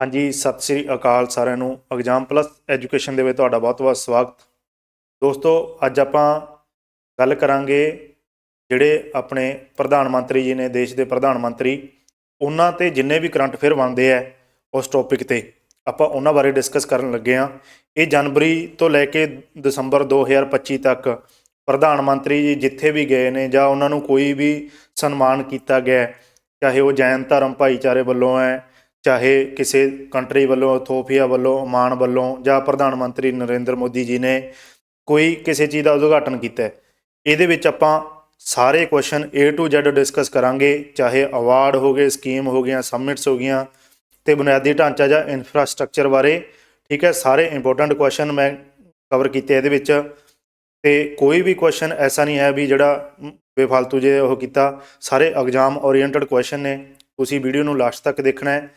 ਹਾਂਜੀ, ਸਤਿ ਸ੍ਰੀ ਅਕਾਲ ਸਾਰਿਆਂ ਨੂੰ। ਐਗਜ਼ਾਮ ਪਲੱਸ ਐਜੂਕੇਸ਼ਨ ਦੇ ਵਿੱਚ ਤੁਹਾਡਾ ਬਹੁਤ-ਬਹੁਤ ਸਵਾਗਤ। ਦੋਸਤੋ, ਅੱਜ ਆਪਾਂ ਗੱਲ ਕਰਾਂਗੇ ਜਿਹੜੇ ਆਪਣੇ ਪ੍ਰਧਾਨ ਮੰਤਰੀ ਜੀ ਨੇ, ਦੇਸ਼ ਦੇ ਪ੍ਰਧਾਨ ਮੰਤਰੀ, ਉਹਨਾਂ ਤੇ ਜਿੰਨੇ ਵੀ ਕਰੰਟ ਅਫੇਅਰ ਬਣਦੇ ਆ ਉਸ ਟੌਪਿਕ ਤੇ। ਆਪਾਂ ਉਹਨਾਂ ਬਾਰੇ ਡਿਸਕਸ ਕਰਨ ਲੱਗੇ ਆ ਇਹ ਜਨਵਰੀ ਤੋਂ ਲੈ ਕੇ ਦਸੰਬਰ 2025 ਤੱਕ ਪ੍ਰਧਾਨ ਮੰਤਰੀ ਜੀ ਜਿੱਥੇ ਵੀ ਗਏ ਨੇ ਜਾਂ ਉਹਨਾਂ ਨੂੰ ਕੋਈ ਵੀ ਸਨਮਾਨ ਕੀਤਾ ਗਿਆ, ਚਾਹੇ ਉਹ ਜੈਨ ਧਰਮ ਭਾਈਚਾਰੇ ਵੱਲੋਂ ਹੈ ਚਾਹੇ ਕਿਸੇ ਕੰਟਰੀ ਵੱਲੋਂ ਇਥੋਪੀਆ ਵੱਲੋਂ ਓਮਾਨ ਵੱਲੋਂ ਜਾਂ ਪ੍ਰਧਾਨ ਮੰਤਰੀ ਨਰਿੰਦਰ ਮੋਦੀ ਜੀ ਨੇ ਕੋਈ ਕਿਸੇ ਚੀਜ਼ ਦਾ ਉਦਘਾਟਨ ਕੀਤਾ ਹੈ। ਇਹਦੇ ਵਿੱਚ ਆਪਾਂ ਸਾਰੇ question A to Z discuss ਕਰਾਂਗੇ, ਚਾਹੇ ਅਵਾਰਡ ਹੋ ਗਏ ਸਕੀਮ ਹੋ ਗਈਆਂ ਸਬਮਿਟਸ ਹੋ ਗਈਆਂ ਤੇ ਬੁਨਿਆਦੀ ਢਾਂਚਾ ਜਾਂ ਇਨਫਰਾਸਟ੍ਰਕਚਰ ਬਾਰੇ, ਠੀਕ ਹੈ, ਸਾਰੇ ਇੰਪੋਰਟੈਂਟ ਕੁਐਸਚਨ ਮੈਂ ਕਵਰ ਕੀਤੇ ਇਹਦੇ ਵਿੱਚ ਤੇ ਕੋਈ ਵੀ ਕੁਐਸਚਨ ਐਸਾ ਨਹੀਂ ਹੈ ਵੀ ਜਿਹੜਾ ਬੇਫਾਲਤੂ ਜੇ ਉਹ ਕੀਤਾ। ਸਾਰੇ ਐਗਜ਼ਾਮ ਓਰੀਐਂਟਡ ਕੁਐਸਚਨ ਨੇ। ਤੁਸੀਂ ਵੀਡੀਓ ਨੂੰ ਲਾਸਟ ਤੱਕ ਦੇਖਣਾ ਹੈ।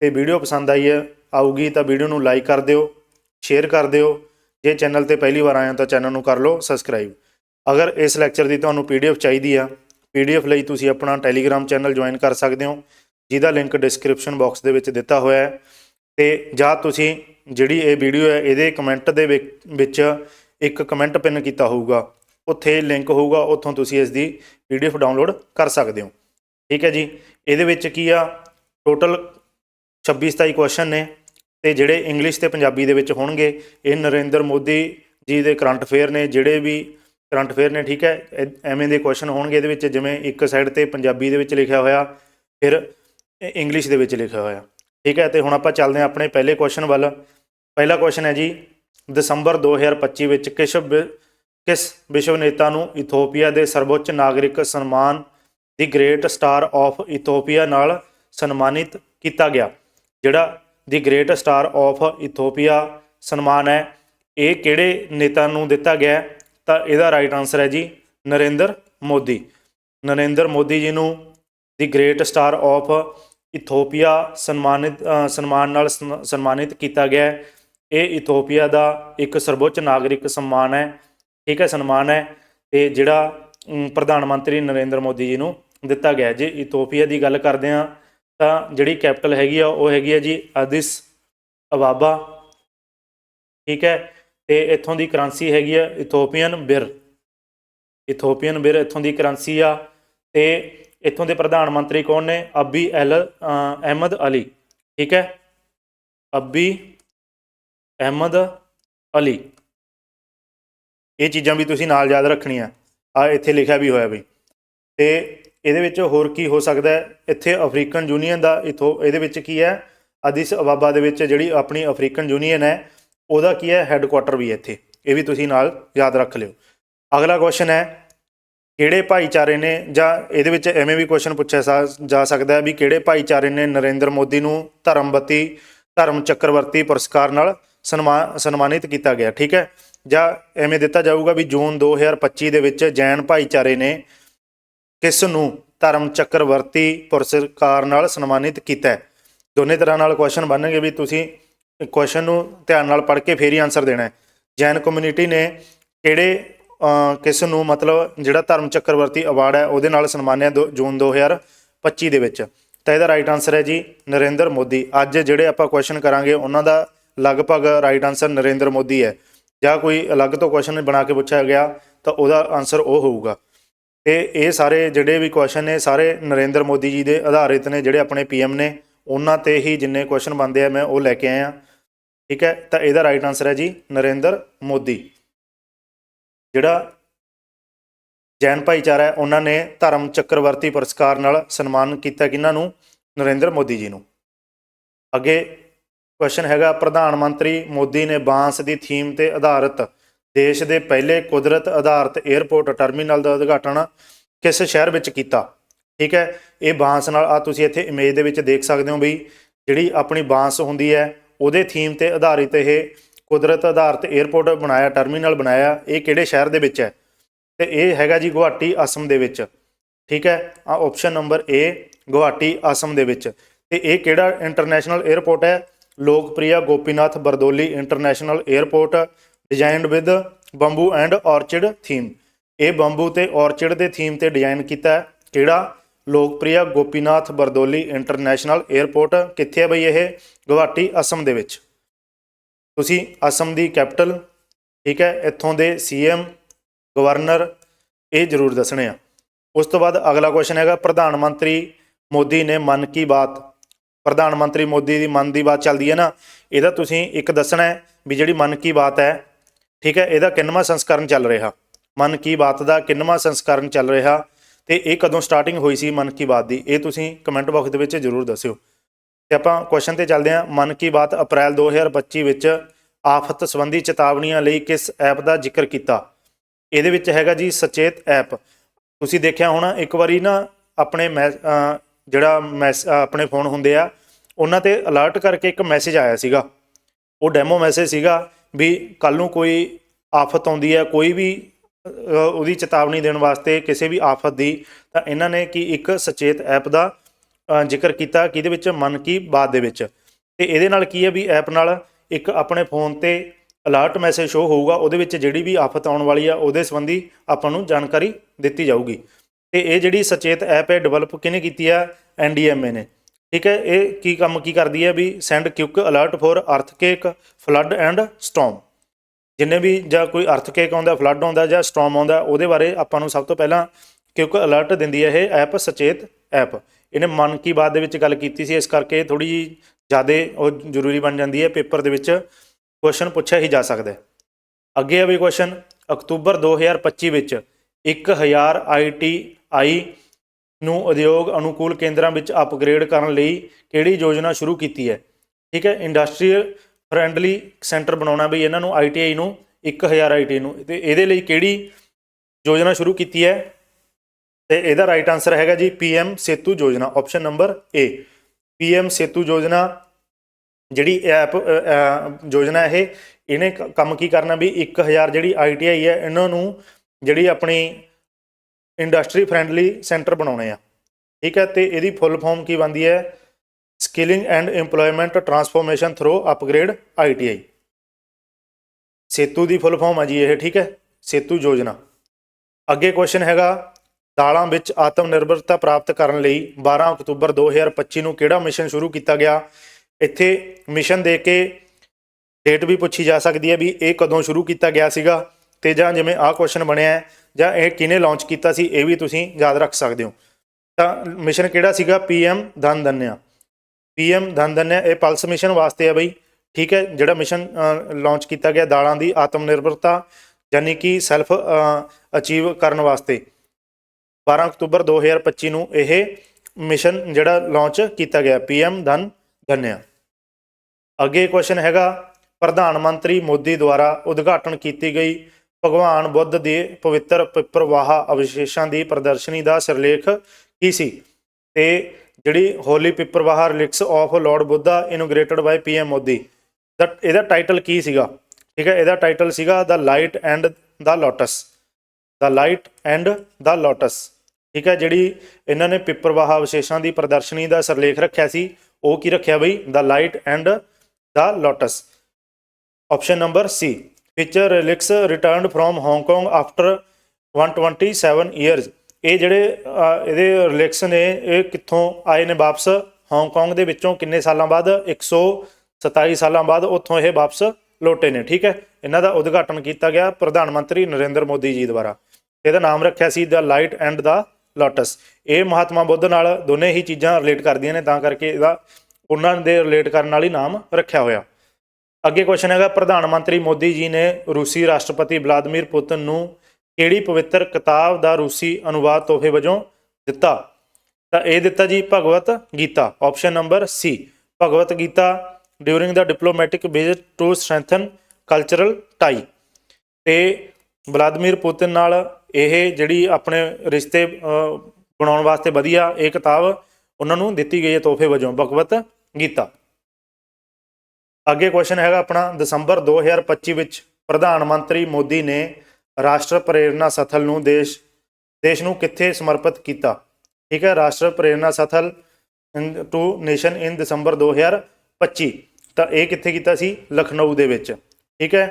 ਤੇ ਵੀਡੀਓ ਪਸੰਦ ਆਈ ਹੈ, ਆਊਗੀ ਤਾਂ ਵੀਡੀਓ ਨੂੰ ਲਾਈਕ ਕਰ ਦਿਓ ਸ਼ੇਅਰ ਕਰ ਦਿਓ। ਜੇ ਚੈਨਲ ਤੇ ਪਹਿਲੀ ਵਾਰ ਆਏ ਹੋ ਤਾਂ ਚੈਨਲ ਨੂੰ ਕਰ ਲਓ ਸਬਸਕ੍ਰਾਈਬ ਅਗਰ ਇਸ ਲੈਕਚਰ ਦੀ ਤੁਹਾਨੂੰ ਪੀਡੀਐਫ ਚਾਹੀਦੀ ਆ ਪੀਡੀਐਫ ਲਈ ਤੁਸੀਂ ਆਪਣਾ ਟੈਲੀਗ੍ਰਾਮ ਚੈਨਲ ਜੁਆਇਨ ਕਰ ਸਕਦੇ ਹੋ, ਜਿਹਦਾ ਲਿੰਕ ਡਿਸਕ੍ਰਿਪਸ਼ਨ ਬਾਕਸ ਦੇ ਵਿੱਚ ਦਿੱਤਾ ਹੋਇਆ ਹੈ। ਤੇ ਜਾਂ ਤੁਸੀਂ ਜਿਹੜੀ ਇਹ ਵੀਡੀਓ ਹੈ, ਇਹਦੇ ਕਮੈਂਟ ਦੇ ਵਿਚ- ਵਿੱਚ ਇੱਕ ਕਮੈਂਟ ਪਿੰਨ ਕੀਤਾ ਹੋਊਗਾ। ਉੱਥੇ ਲਿੰਕ ਹੋਊਗਾ, ਉੱਥੋਂ ਤੁਸੀਂ ਇਸ ਦੀ ਪੀਡੀਐਫ ਡਾਊਨਲੋਡ ਕਰ ਸਕਦੇ ਹੋ। ਠੀਕ ਹੈ ਜੀ? ਇਹਦੇ ਵਿੱਚ ਕੀ ਆ? ਟੋਟਲ 26 27 ਕੁਐਸਚਨ ਨੇ ਤੇ ਜਿਹੜੇ ਇੰਗਲਿਸ਼ ਤੇ ਪੰਜਾਬੀ ਦੇ ਵਿੱਚ ਹੋਣਗੇ, ਇਹ ਨਰਿੰਦਰ ਮੋਦੀ ਜੀ ਦੇ ਕਰੰਟ ਅਫੇਅਰ ਨੇ, ਜਿਹੜੇ ਵੀ ਕਰੰਟ ਅਫੇਅਰ ਨੇ, ਠੀਕ ਹੈ ਐਵੇਂ ਦੇ ਕੁਐਸਚਨ ਹੋਣਗੇ ਇਹਦੇ ਵਿੱਚ, ਜਿਵੇਂ ਇੱਕ ਸਾਈਡ ਤੇ ਪੰਜਾਬੀ ਦੇ ਵਿੱਚ ਲਿਖਿਆ ਹੋਇਆ, ਫਿਰ ਇੰਗਲਿਸ਼ ਦੇ ਵਿੱਚ ਲਿਖਿਆ ਹੋਇਆ, ਠੀਕ ਹੈ, ਤੇ ਹੁਣ ਆਪਾਂ ਚੱਲਦੇ ਹਾਂ ਆਪਣੇ ਪਹਿਲੇ ਕੁਐਸਚਨ ਵੱਲ। ਪਹਿਲਾ ਕੁਐਸਚਨ ਹੈ ਜੀ, ਦਸੰਬਰ 2025 ਵਿੱਚ ਕਿਸ ਵਿ- ਕਿਸ ਵਿਸ਼ਵ ਨੇਤਾ ਨੂੰ ਇਥੋਪੀਆ ਦੇ ਸਰਵਉੱਚ ਨਾਗਰਿਕ ਸਨਮਾਨ the great star of Ethiopia ਨਾਲ ਸਨਮਾਨਿਤ ਕੀਤਾ ਗਿਆ? ਜਿਹੜਾ the great star of Ethiopia ਸਨਮਾਨ ਹੈ, ਇਹ ਕਿਹੜੇ ਨੇਤਾ ਨੂੰ ਦਿੱਤਾ ਗਿਆ ਤਾਂ ਇਹਦਾ ਰਾਈਟ ਆਨਸਰ ਹੈ ਜੀ, ਨਰਿੰਦਰ ਮੋਦੀ। ਨਰਿੰਦਰ ਮੋਦੀ ਜੀ ਨੂੰ the great star of Ethiopia ਸਨਮਾਨਿਤ ਸਨਮਾਨ ਨਾਲ ਸਨ- ਸਨਮਾਨਿਤ ਕੀਤਾ ਗਿਆ ਇਹ ਇਥੋਪੀਆ ਦਾ ਇੱਕ ਸਰਵਉੱਚ ਨਾਗਰਿਕ ਸਨਮਾਨ ਹੈ, ਠੀਕ ਹੈ, ਸਨਮਾਨ ਹੈ। ਤੇ ਜਿਹੜਾ ਪ੍ਰਧਾਨ ਮੰਤਰੀ ਨਰਿੰਦਰ ਮੋਦੀ ਜੀ ਨੂੰ ਦਿੱਤਾ ਗਿਆ ਜੇ ਇਥੋਪੀਆ ਦੀ ਗੱਲ ਕਰਦੇ ਹਾਂ ਤਾਂ ਜਿਹੜੀ ਕੈਪੀਟਲ ਹੈਗੀ ਆ, ਉਹ ਹੈਗੀ ਆ ਜੀ ਅਦਿਸ ਅਬਾਬਾ, ਠੀਕ ਹੈ? ਤੇ ਇੱਥੋਂ ਦੀ ਕਰੰਸੀ ਹੈਗੀ ਆ ਇਥੋਪੀਅਨ ਬਿਰ ਇਥੋਪੀਅਨ ਬਿਰ ਇੱਥੋਂ ਦੀ ਕਰੰਸੀ ਆ। ਤੇ ਇੱਥੋਂ ਦੇ ਪ੍ਰਧਾਨ ਮੰਤਰੀ ਕੌਣ ਨੇ? ਅਬੀ ਐਲ ਅਹਿਮਦ ਅਲੀ, ਠੀਕ ਹੈ? ਅਬੀ ਅਹਿਮਦ ਅਲੀ। ਇਹ ਚੀਜ਼ਾਂ ਵੀ ਤੁਸੀਂ ਨਾਲ ਯਾਦ ਰੱਖਣੀਆਂ। ਆ ਇੱਥੇ ਲਿਖਿਆ ਵੀ ਹੋਇਆ ਬਈ ਤੇ ਇਹਦੇ ਵਿੱਚ ਹੋਰ ਕੀ ਹੋ ਸਕਦਾ ਹੈ? ਇੱਥੇ ਅਫਰੀਕਨ ਯੂਨੀਅਨ ਦਾ ਇਥੋਂ ਇਹਦੇ ਵਿੱਚ ਕੀ ਹੈ? ਅਦਿਸ ਅਬਾਬਾ ਦੇ ਵਿੱਚ ਜਿਹੜੀ ਆਪਣੀ ਅਫਰੀਕਨ ਯੂਨੀਅਨ ਹੈ, ਉਹਦਾ ਕੀ ਹੈ? ਹੈੱਡਕੁਆਟਰ ਵੀ ਇੱਥੇ। ਇਹ ਵੀ ਤੁਸੀਂ ਨਾਲ ਯਾਦ ਰੱਖ ਲਿਓ। ਅਗਲਾ ਕੁਐਸਚਨ ਹੈ, ਕਿਹੜੇ ਭਾਈਚਾਰੇ ਨੇ ਜਾਂ ਇਹਦੇ ਵਿੱਚ ਐਵੇਂ ਵੀ ਕੁਐਸਚਨ ਪੁੱਛਿਆ ਸਾ- ਜਾ ਸਕਦਾ ਹੈ ਵੀ ਕਿਹੜੇ ਭਾਈਚਾਰੇ ਨੇ ਨਰਿੰਦਰ ਮੋਦੀ ਨੂੰ ਧਰਮਵਤੀ ਧਰਮ ਚੱਕਰਵਰਤੀ ਪੁਰਸਕਾਰ ਨਾਲ ਸਨਮਾ- ਸਨਮਾਨਿਤ ਕੀਤਾ ਗਿਆ, ਠੀਕ ਹੈ? ਜਾਂ ਐਵੇਂ ਦਿੱਤਾ ਜਾਊਗਾ ਵੀ ਜੂਨ 2025 ਦੇ ਵਿੱਚ ਜੈਨ ਭਾਈਚਾਰੇ ਨੇ ਕਿਸ ਨੂੰ ਧਰਮ ਚੱਕਰਵਰਤੀ ਪੁਰਸਕਾਰ ਨਾਲ ਸਨਮਾਨਿਤ ਕੀਤਾ ਹੈ? ਦੋਨੇ ਤਰ੍ਹਾਂ ਨਾਲ ਕੁਐਸਚਨ ਬਣਨਗੇ ਵੀ ਤੁਸੀਂ ਕੁਐਸਚਨ ਨੂੰ ਧਿਆਨ ਨਾਲ ਪੜ੍ਹ ਕੇ ਫੇਰ ਹੀ ਆਨਸਰ ਦੇਣਾ ਹੈ। ਜੈਨ ਕਮਿਊਨਿਟੀ ਨੇ ਕਿਹੜੇ ਕਿਸ ਨੂੰ ਮਤਲਬ ਜਿਹੜਾ ਧਰਮ ਚੱਕਰਵਰਤੀ ਅਵਾਰਡ ਹੈ ਉਹਦੇ ਨਾਲ ਸਨਮਾਨਿਆ ਦੋ- ਜੂਨ 2025 ਦੇ ਵਿੱਚ? ਤਾਂ ਇਹਦਾ ਰਾਈਟ ਆਨਸਰ ਹੈ ਜੀ ਨਰਿੰਦਰ ਮੋਦੀ। ਅੱਜ ਜਿਹੜੇ ਆਪਾਂ ਕੁਐਸਚਨ ਕਰਾਂਗੇ ਉਹਨਾਂ ਦਾ ਲਗਭਗ ਰਾਈਟ ਆਨਸਰ ਨਰਿੰਦਰ ਮੋਦੀ ਹੈ। ਜਾਂ ਕੋਈ ਅਲੱਗ ਤੋਂ ਕੁਐਸਚਨ ਬਣਾ ਕੇ ਪੁੱਛਿਆ ਗਿਆ ਤਾਂ ਉਹਦਾ ਆਨਸਰ ਉਹ ਹੋਊਗਾ। ਤੇ ਇਹ ਸਾਰੇ ਜਿਹੜੇ ਵੀ ਕੁਐਸਚਨ ਨੇ, ਸਾਰੇ ਨਰਿੰਦਰ ਮੋਦੀ ਜੀ ਦੇ ਆਧਾਰਿਤ ਨੇ, ਜਿਹੜੇ ਆਪਣੇ ਪੀਐਮ ਨੇ, ਉਹਨਾਂ ਤੇ ਹੀ ਜਿੰਨੇ ਕੁਐਸਚਨ ਬਣਦੇ ਆ, ਮੈਂ ਉਹ ਲੈ ਕੇ ਆਇਆ। ਠੀਕ ਹੈ? ਤਾਂ ਇਹਦਾ ਰਾਈਟ ਆਨਸਰ ਹੈ ਜੀ, ਨਰਿੰਦਰ ਮੋਦੀ। ਜਿਹੜਾ ਜੈਨ ਭਾਈਚਾਰਾ ਹੈ, ਉਹਨਾਂ ਨੇ ਧਰਮ ਚੱਕਰਵਰਤੀ ਪੁਰਸਕਾਰ ਨਾਲ ਸਨਮਾਨ ਕੀਤਾ ਕਿਹਨਾਂ ਨੂੰ? ਨਰਿੰਦਰ ਮੋਦੀ ਜੀ ਨੂੰ। ਅੱਗੇ ਕੁਐਸਚਨ ਹੈਗਾ, ਪ੍ਰਧਾਨ ਮੰਤਰੀ ਮੋਦੀ ਨੇ ਬਾਂਸ ਦੀ ਥੀਮ ਤੇ ਆਧਾਰਿਤ ਦੇਸ਼ ਦੇ ਪਹਿਲੇ ਕੁਦਰਤ ਆਧਾਰਿਤ 에ਅਰਪੋਰਟ ਟਰਮੀਨਲ ਦਾ ਉਦਘਾਟਨ ਕਿਸ ਸ਼ਹਿਰ ਵਿੱਚ ਕੀਤਾ? ਠੀਕ ਹੈ, ਇਹ ਬਾਂਸ ਨਾਲ ਆ ਤੁਸੀਂ ਇੱਥੇ ਇਮੇਜ ਦੇ ਵਿੱਚ ਦੇਖ ਸਕਦੇ ਹੋ ਬਈ ਜਿਹੜੀ ਆਪਣੀ ਬਾਂਸ ਹੁੰਦੀ ਹੈ, ਉਹਦੇ ਥੀਮ ਤੇ ਆਧਾਰਿਤ ਇਹ ਕੁਦਰਤ ਆਧਾਰਿਤ 에ਅਰਪੋਰਟ ਬਣਾਇਆ ਟਰਮੀਨਲ ਬਣਾਇਆ, ਇਹ ਕਿਹੜੇ ਸ਼ਹਿਰ ਦੇ ਵਿੱਚ ਹੈ? ਤੇ ਇਹ ਹੈਗਾ ਜੀ ਗੁਹਾਟੀ ਅਸਮ ਦੇ ਵਿੱਚ। ਠੀਕ ਹੈ ਆ option number A Guwahati Assam ਦੇ ਵਿੱਚ। ਤੇ ਇਹ ਕਿਹੜਾ ਇੰਟਰਨੈਸ਼ਨਲ 에ਅਰਪੋਰਟ ਹੈ? Lokpriya Gopinath Bordoloi international airport designed with bamboo and orchid theme ਇਹ ਬੰਬੂ ਤੇ ਔਰਚਿਡ ਦੇ ਥੀਮ ਤੇ ਡਿਜ਼ਾਈਨ ਕੀਤਾ ਹੈ। ਕਿਹੜਾ? ਲੋਕਪ੍ਰਿਯ ਗੋਪੀਨਾਥ ਬਰਦੋਲੀ ਇੰਟਰਨੈਸ਼ਨਲ 에ਅਰਪੋਰਟ ਕਿੱਥੇ ਹੈ ਬਈ ਇਹ? ਗੁਵਾਹਾਟੀ ਅਸਮ ਦੇ ਵਿੱਚ। ਤੁਸੀਂ ਅਸਮ ਦੀ ਕੈਪੀਟਲ, ਠੀਕ ਹੈ, ਇੱਥੋਂ ਦੇ ਸੀਐਮ ਗਵਰਨਰ, ਇਹ ਜ਼ਰੂਰ ਦੱਸਣੇ ਆ। ਉਸ ਤੋਂ ਬਾਅਦ ਅਗਲਾ ਕੁਐਸਚਨ ਹੈਗਾ, ਪ੍ਰਧਾਨ ਮੰਤਰੀ ਮੋਦੀ ਨੇ ਮਨ ਕੀ ਬਾਤ। ਪ੍ਰਧਾਨ ਮੰਤਰੀ ਮੋਦੀ ਦੀ ਮਨ ਦੀ ਬਾਤ ਚੱਲਦੀ ਹੈ ਨਾ। ਇਹਦਾ ਤੁਸੀਂ ਇੱਕ ਦੱਸਣਾ ਹੈ ਵੀ ਜਿਹੜੀ ਮਨ ਕੀ ਬਾਤ ਹੈ ਠੀਕ ਹੈ, ਇਹਦਾ ਕਿੰਨਵਾਂ ਸੰਸਕਰਨ ਚੱਲ ਰਿਹਾ? ਮਨ ਕੀ ਬਾਤ ਦਾ ਕਿੰਨਵਾਂ ਸੰਸਕਰਨ ਚੱਲ ਰਿਹਾ? ਤੇ ਇਹ ਕਦੋਂ ਸਟਾਰਟਿੰਗ ਹੋਈ ਸੀ ਮਨ ਕੀ ਬਾਤ ਦੀ? ਇਹ ਤੁਸੀਂ ਕਮੈਂਟ ਬਾਕਸ ਦੇ ਵਿੱਚ ਜ਼ਰੂਰ ਦੱਸਿਓ। ਤੇ ਆਪਾਂ ਕੁਐਸਚਨ ਤੇ ਚੱਲਦੇ ਹਾਂ, ਮਨ ਕੀ ਬਾਤ ਅਪ੍ਰੈਲ 2025 ਵਿੱਚ ਆਫਤ ਸੰਬੰਧੀ ਚੇਤਾਵਨੀਆਂ ਲਈ ਕਿਸ ਐਪ ਦਾ ਜ਼ਿਕਰ ਕੀਤਾ? ਇਹਦੇ ਵਿੱਚ ਹੈਗਾ ਜੀ ਸਚੇਤ ਐਪ ਤੁਸੀਂ ਦੇਖਿਆ ਹੋਣਾ, ਇੱਕ ਵਾਰੀ ਨਾ ਆਪਣੇ ਮੈ- ਜਿਹੜਾ ਮੈਸ ਆਪਣੇ ਫੋਨ ਹੁੰਦੇ ਆ, ਉਹਨਾਂ ਤੇ ਅਲਰਟ ਕਰਕੇ ਇੱਕ ਮੈਸੇਜ ਆਇਆ ਸੀਗਾ। ਉਹ ਡੈਮੋ ਮੈਸੇਜ ਸੀਗਾ ਵੀ ਕੱਲ ਨੂੰ ਕੋਈ ਆਫਤ ਆਉਂਦੀ ਹੈ, ਕੋਈ ਵੀ ਉਹਦੀ ਚੇਤਾਵਨੀ ਦੇਣ ਵਾਸਤੇ ਕਿਸੇ ਵੀ ਆਫਤ ਦੀ, ਤਾਂ ਇਹਨਾਂ ਨੇ ਕੀ ਇੱਕ ਸਚੇਤ ਐਪ ਦਾ ਜ਼ਿਕਰ ਕੀਤਾ ਕਿਹਦੇ ਵਿੱਚ ਮਨ ਕੀ ਬਾਤ ਦੇ ਵਿੱਚ। ਤੇ ਇਹਦੇ ਨਾਲ ਕੀ ਹੈ ਵੀ ਐਪ ਨਾਲ ਇੱਕ ਆਪਣੇ ਫੋਨ ਤੇ ਅਲਰਟ ਮੈਸੇਜ ਸ਼ੋ ਹੋਊਗਾ, ਉਹਦੇ ਵਿੱਚ ਜਿਹੜੀ ਵੀ ਆਫਤ ਆਉਣ ਵਾਲੀ ਆ, ਉਹਦੇ ਸੰਬੰਧੀ ਆਪਾਂ ਨੂੰ ਜਾਣਕਾਰੀ ਦਿੱਤੀ ਜਾਊਗੀ। ਤੇ ਇਹ ਜਿਹੜੀ ਸਚੇਤ ਐਪ ਹੈ, ਡਿਵੈਲਪ ਕਿਹਨੇ ਕੀਤੀ ਆ ਐਨਡੀਐਮਏ ਨੇ। ਠੀਕ ਹੈ, ਇਹ ਕੀ ਕੰਮ, ਕੀ ਕਰਦੀ ਹੈ ਵੀ send quick alert for earthquake flood and storm ਜਿੰਨੇ ਵੀ ਜਾਂ ਕੋਈ ਅਰਥਕੇਕ ਆਉਂਦਾ ਫਲੱਡ ਆਉਂਦਾ ਜਾਂ ਸਟਾਰਮ ਆਉਂਦਾ, ਉਹਦੇ ਬਾਰੇ ਆਪਾਂ ਨੂੰ ਸਭ ਤੋਂ ਪਹਿਲਾਂ ਕਿਉਂਕ ਅਲਰਟ ਦਿੰਦੀ ਹੈ ਇਹ ਐਪ ਸਚੇਤ ਐਪ ਇਹਨੇ ਮਨ ਕੀ ਬਾਤ ਦੇ ਵਿੱਚ ਗੱਲ ਕੀਤੀ ਸੀ, ਇਸ ਕਰਕੇ ਥੋੜੀ ਜਿਹੀ ਜ਼ਿਆਦਾ ਉਹ ਜ਼ਰੂਰੀ ਬਣ ਜਾਂਦੀ ਹੈ, ਪੇਪਰ ਦੇ ਵਿੱਚ ਕੁਐਸਚਨ ਪੁੱਛਿਆ ਹੀ ਜਾ ਸਕਦਾ ਹੈ। ਅੱਗੇ ਆ ਵੀ ਕੁਐਸਚਨ ਅਕਤੂਬਰ 2025 ਵਿੱਚ 1000 ਆਈਟੀਆਈ ਨੂੰ ਉਦਯੋਗ ਅਨੁਕੂਲ ਕੇਂਦਰਾਂ ਵਿੱਚ ਅਪਗ੍ਰੇਡ ਕਰਨ ਲਈ ਕਿਹੜੀ ਯੋਜਨਾ ਸ਼ੁਰੂ ਕੀਤੀ ਹੈ? ਠੀਕ ਹੈ ਇੰਡਸਟਰੀਅਲ ਫਰੈਂਡਲੀ ਸੈਂਟਰ ਬਣਾਉਣਾ ਵੀ ਇਹਨਾਂ ਨੂੰ ਆਈਟੀਆਈ ਨੂੰ 1000 ਆਈਟੀ ਨੂੰ। ਤੇ ਇਹਦੇ ਲਈ ਕਿਹੜੀ ਯੋਜਨਾ ਸ਼ੁਰੂ ਕੀਤੀ ਹੈ? ਤੇ ਇਹਦਾ ਰਾਈਟ ਆਨਸਰ ਹੈਗਾ ਜੀ ਪੀਐਮ ਸੇਤੂ ਯੋਜਨਾ option number A PM Setu ਯੋਜਨਾ, ਜਿਹੜੀ ਐਪ ਯੋਜਨਾ ਇਹ, ਇਹਨੇ ਕੰਮ ਕੀ ਕਰਨਾ ਵੀ 1000 ਜਿਹੜੀ ਆਈਟੀਆਈ ਹੈ, ਇਹਨਾਂ ਨੂੰ ਜਿਹੜੀ ਆਪਣੀ ਇੰਡਸਟਰੀ ਫ੍ਰੈਂਡਲੀ ਸੈਂਟਰ ਬਣਾਉਣੇ ਆ। ਠੀਕ ਹੈ, ਤੇ ਇਹਦੀ ਫੁੱਲ ਫਾਰਮ ਕੀ ਬਣਦੀ ਹੈ? Skilling and EMPLOYMENT transformation through upgrade ITI Setu the full form ਹੈ ਜੀ ਇਹ, ਠੀਕ ਹੈ, ਸੇਤੂ ਯੋਜਨਾ। ਅੱਗੇ ਕੁਐਸਚਨ ਹੈਗਾ, ਦਾਲਾਂ ਵਿੱਚ ਆਤਮ ਨਿਰਭਰਤਾ ਪ੍ਰਾਪਤ ਕਰਨ ਲਈ 12 ਅਕਤੂਬਰ 2025 ਨੂੰ ਕਿਹੜਾ ਮਿਸ਼ਨ ਸ਼ੁਰੂ ਕੀਤਾ ਗਿਆ? ਇੱਥੇ ਮਿਸ਼ਨ ਦੇ ਕੇ ਡੇਟ ਵੀ ਪੁੱਛੀ ਜਾ ਸਕਦੀ ਹੈ ਵੀ ਇਹ ਕਦੋਂ ਸ਼ੁਰੂ ਕੀਤਾ ਗਿਆ ਸੀਗਾ, ਤੇ ਜਾਂ ਜਿਵੇਂ ਆਹ ਕੁਐਸਚਨ ਬਣਿਆ ਜਾਂ ਇਹ ਕਿਹਨੇ ਲਾਂਚ ਕੀਤਾ ਸੀ, ਇਹ ਵੀ ਤੁਸੀਂ ਯਾਦ ਰੱਖ ਸਕਦੇ ਹੋ। ਤਾਂ ਮਿਸ਼ਨ ਕਿਹੜਾ ਸੀਗਾ? ਪੀਐਮ ਧਨ ਧਨਿਆ ਪੀਐਮ ਧਨ ਧੰਨਿਆ ਇਹ ਪਲਸ ਮਿਸ਼ਨ ਵਾਸਤੇ ਆ ਬਈ। ਠੀਕ ਹੈ, ਜਿਹੜਾ ਮਿਸ਼ਨ ਲਾਂਚ ਕੀਤਾ ਗਿਆ ਦਾਲਾਂ ਦੀ ਆਤਮ ਨਿਰਭਰਤਾ ਯਾਨੀ ਕਿ ਸੈਲਫ ਅਚੀਵ ਕਰਨ ਵਾਸਤੇ। 12 ਅਕਤੂਬਰ 2025 ਨੂੰ ਇਹ ਮਿਸ਼ਨ ਜਿਹੜਾ ਲਾਂਚ ਕੀਤਾ ਗਿਆ ਪੀਐਮ ਧਨ ਧੰਨਿਆ ਅੱਗੇ ਕੁਐਸਚਨ ਹੈਗਾ, ਪ੍ਰਧਾਨ ਮੰਤਰੀ ਮੋਦੀ ਦੁਆਰਾ ਉਦਘਾਟਨ ਕੀਤੀ ਗਈ ਭਗਵਾਨ ਬੁੱਧ ਦੇ ਪਵਿੱਤਰ ਪ੍ਰਵਾਹ ਅਵਸ਼ੇਸ਼ਾਂ ਦੀ ਪ੍ਰਦਰਸ਼ਨੀ ਦਾ ਸਿਰਲੇਖ ਕੀ ਸੀ? ਤੇ ਜਿਹੜੀ holy Piprahwa relics of lord Buddha inaugurated by PM Modi ਦਾ, ਇਹਦਾ ਟਾਈਟਲ ਕੀ ਸੀਗਾ? ਠੀਕ ਹੈ, ਇਹਦਾ ਟਾਈਟਲ ਸੀਗਾ the light and the lotus the light and the lotus ਠੀਕ ਹੈ, ਜਿਹੜੀ ਇਹਨਾਂ ਨੇ ਪਿਪਰਵਾਹ ਅਵਸ਼ੇਸ਼ਾਂ ਦੀ ਪ੍ਰਦਰਸ਼ਨੀ ਦਾ ਸਿਰਲੇਖ ਰੱਖਿਆ ਸੀ, ਉਹ ਕੀ ਰੱਖਿਆ ਬਈ? The light and the lotus option number C picture relics returned from Hong Kong after 127 years ਇਹ ਜਿਹੜੇ ਇਹਦੇ ਰਿਲਿਕਸ ਨੇ, ਇਹ ਕਿੱਥੋਂ ਆਏ ਨੇ ਵਾਪਸ? ਹਾਂਗਕਾਂਗ ਦੇ ਵਿੱਚੋਂ ਕਿੰਨੇ ਸਾਲਾਂ ਬਾਅਦ? 127 ਸਾਲਾਂ ਬਾਅਦ ਉੱਥੋਂ ਇਹ ਵਾਪਸ ਲੋਟੇ ਨੇ, ਠੀਕ ਹੈ? ਇਹਨਾਂ ਦਾ ਉਦਘਾਟਨ ਕੀਤਾ ਗਿਆ ਪ੍ਰਧਾਨ ਮੰਤਰੀ ਨਰਿੰਦਰ ਮੋਦੀ ਜੀ ਦੁਆਰਾ। ਇਹਦਾ ਨਾਮ ਰੱਖਿਆ ਸੀ the light and the lotus. ਇਹ ਮਹਾਤਮਾ ਬੁੱਧ ਨਾਲ ਦੋਨੇ ਹੀ ਚੀਜ਼ਾਂ ਰਿਲੇਟ ਕਰਦੀਆਂ ਨੇ, ਤਾਂ ਕਰਕੇ ਇਹਦਾ ਉਹਨਾਂ ਦੇ ਰਿਲੇਟ ਕਰਨ ਵਾਲੀ ਨਾਮ ਰੱਖਿਆ ਹੋਇਆ। ਅੱਗੇ ਕੁਐਸਚਨ ਹੈਗਾ, ਪ੍ਰਧਾਨ ਮੰਤਰੀ ਮੋਦੀ ਜੀ ਨੇ ਰੂਸੀ ਰਾਸ਼ਟਰਪਤੀ ਵਲਾਦੀਮੀਰ ਪੁਤਿਨ ਨੂੰ ਕਿਹੜੀ ਪਵਿੱਤਰ ਕਿਤਾਬ ਦਾ ਰੂਸੀ ਅਨੁਵਾਦ ਤੋਹਫੇ ਵਜੋਂ ਦਿੱਤਾ? ਤਾਂ ਇਹ ਦਿੱਤਾ ਜੀ Bhagavad Gita option number C Bhagavad Gita during the diplomatic visit to strengthen cultural tie ਤੇ ਵਲਾਦੀਮੀਰ ਪੁਤਿਨ ਨਾਲ ਇਹ ਜਿਹੜੀ ਆਪਣੇ ਰਿਸ਼ਤੇ ਬਣਾਉਣ ਵਾਸਤੇ ਵਧੀਆ ਇਹ ਕਿਤਾਬ ਉਹਨਾਂ ਨੂੰ ਦਿੱਤੀ ਗਈ ਹੈ ਤੋਹਫੇ ਵਜੋਂ, ਭਗਵਤ ਗੀਤਾ। ਅੱਗੇ ਕੁਐਸਚਨ ਹੈਗਾ ਆਪਣਾ, ਦਸੰਬਰ 2025 ਵਿੱਚ ਪ੍ਰਧਾਨ ਮੰਤਰੀ ਮੋਦੀ ਨੇ ਰਾਸ਼ਟਰ ਪ੍ਰੇਰਣਾ ਸਥਲ ਨੂੰ ਦੇਸ਼ ਦੇਸ਼ ਨੂੰ ਕਿੱਥੇ ਸਮਰਪਿਤ ਕੀਤਾ? ਠੀਕ ਹੈ, ਰਾਸ਼ਟਰ ਪ੍ਰੇਰਣਾ ਸਥਲ ਟੂ ਨੇਸ਼ਨ ਇਨ ਦਸੰਬਰ 2025 ਤਾਂ ਇਹ ਕਿੱਥੇ ਕੀਤਾ ਸੀ? ਲਖਨਊ ਦੇ ਵਿੱਚ। ਠੀਕ ਹੈ,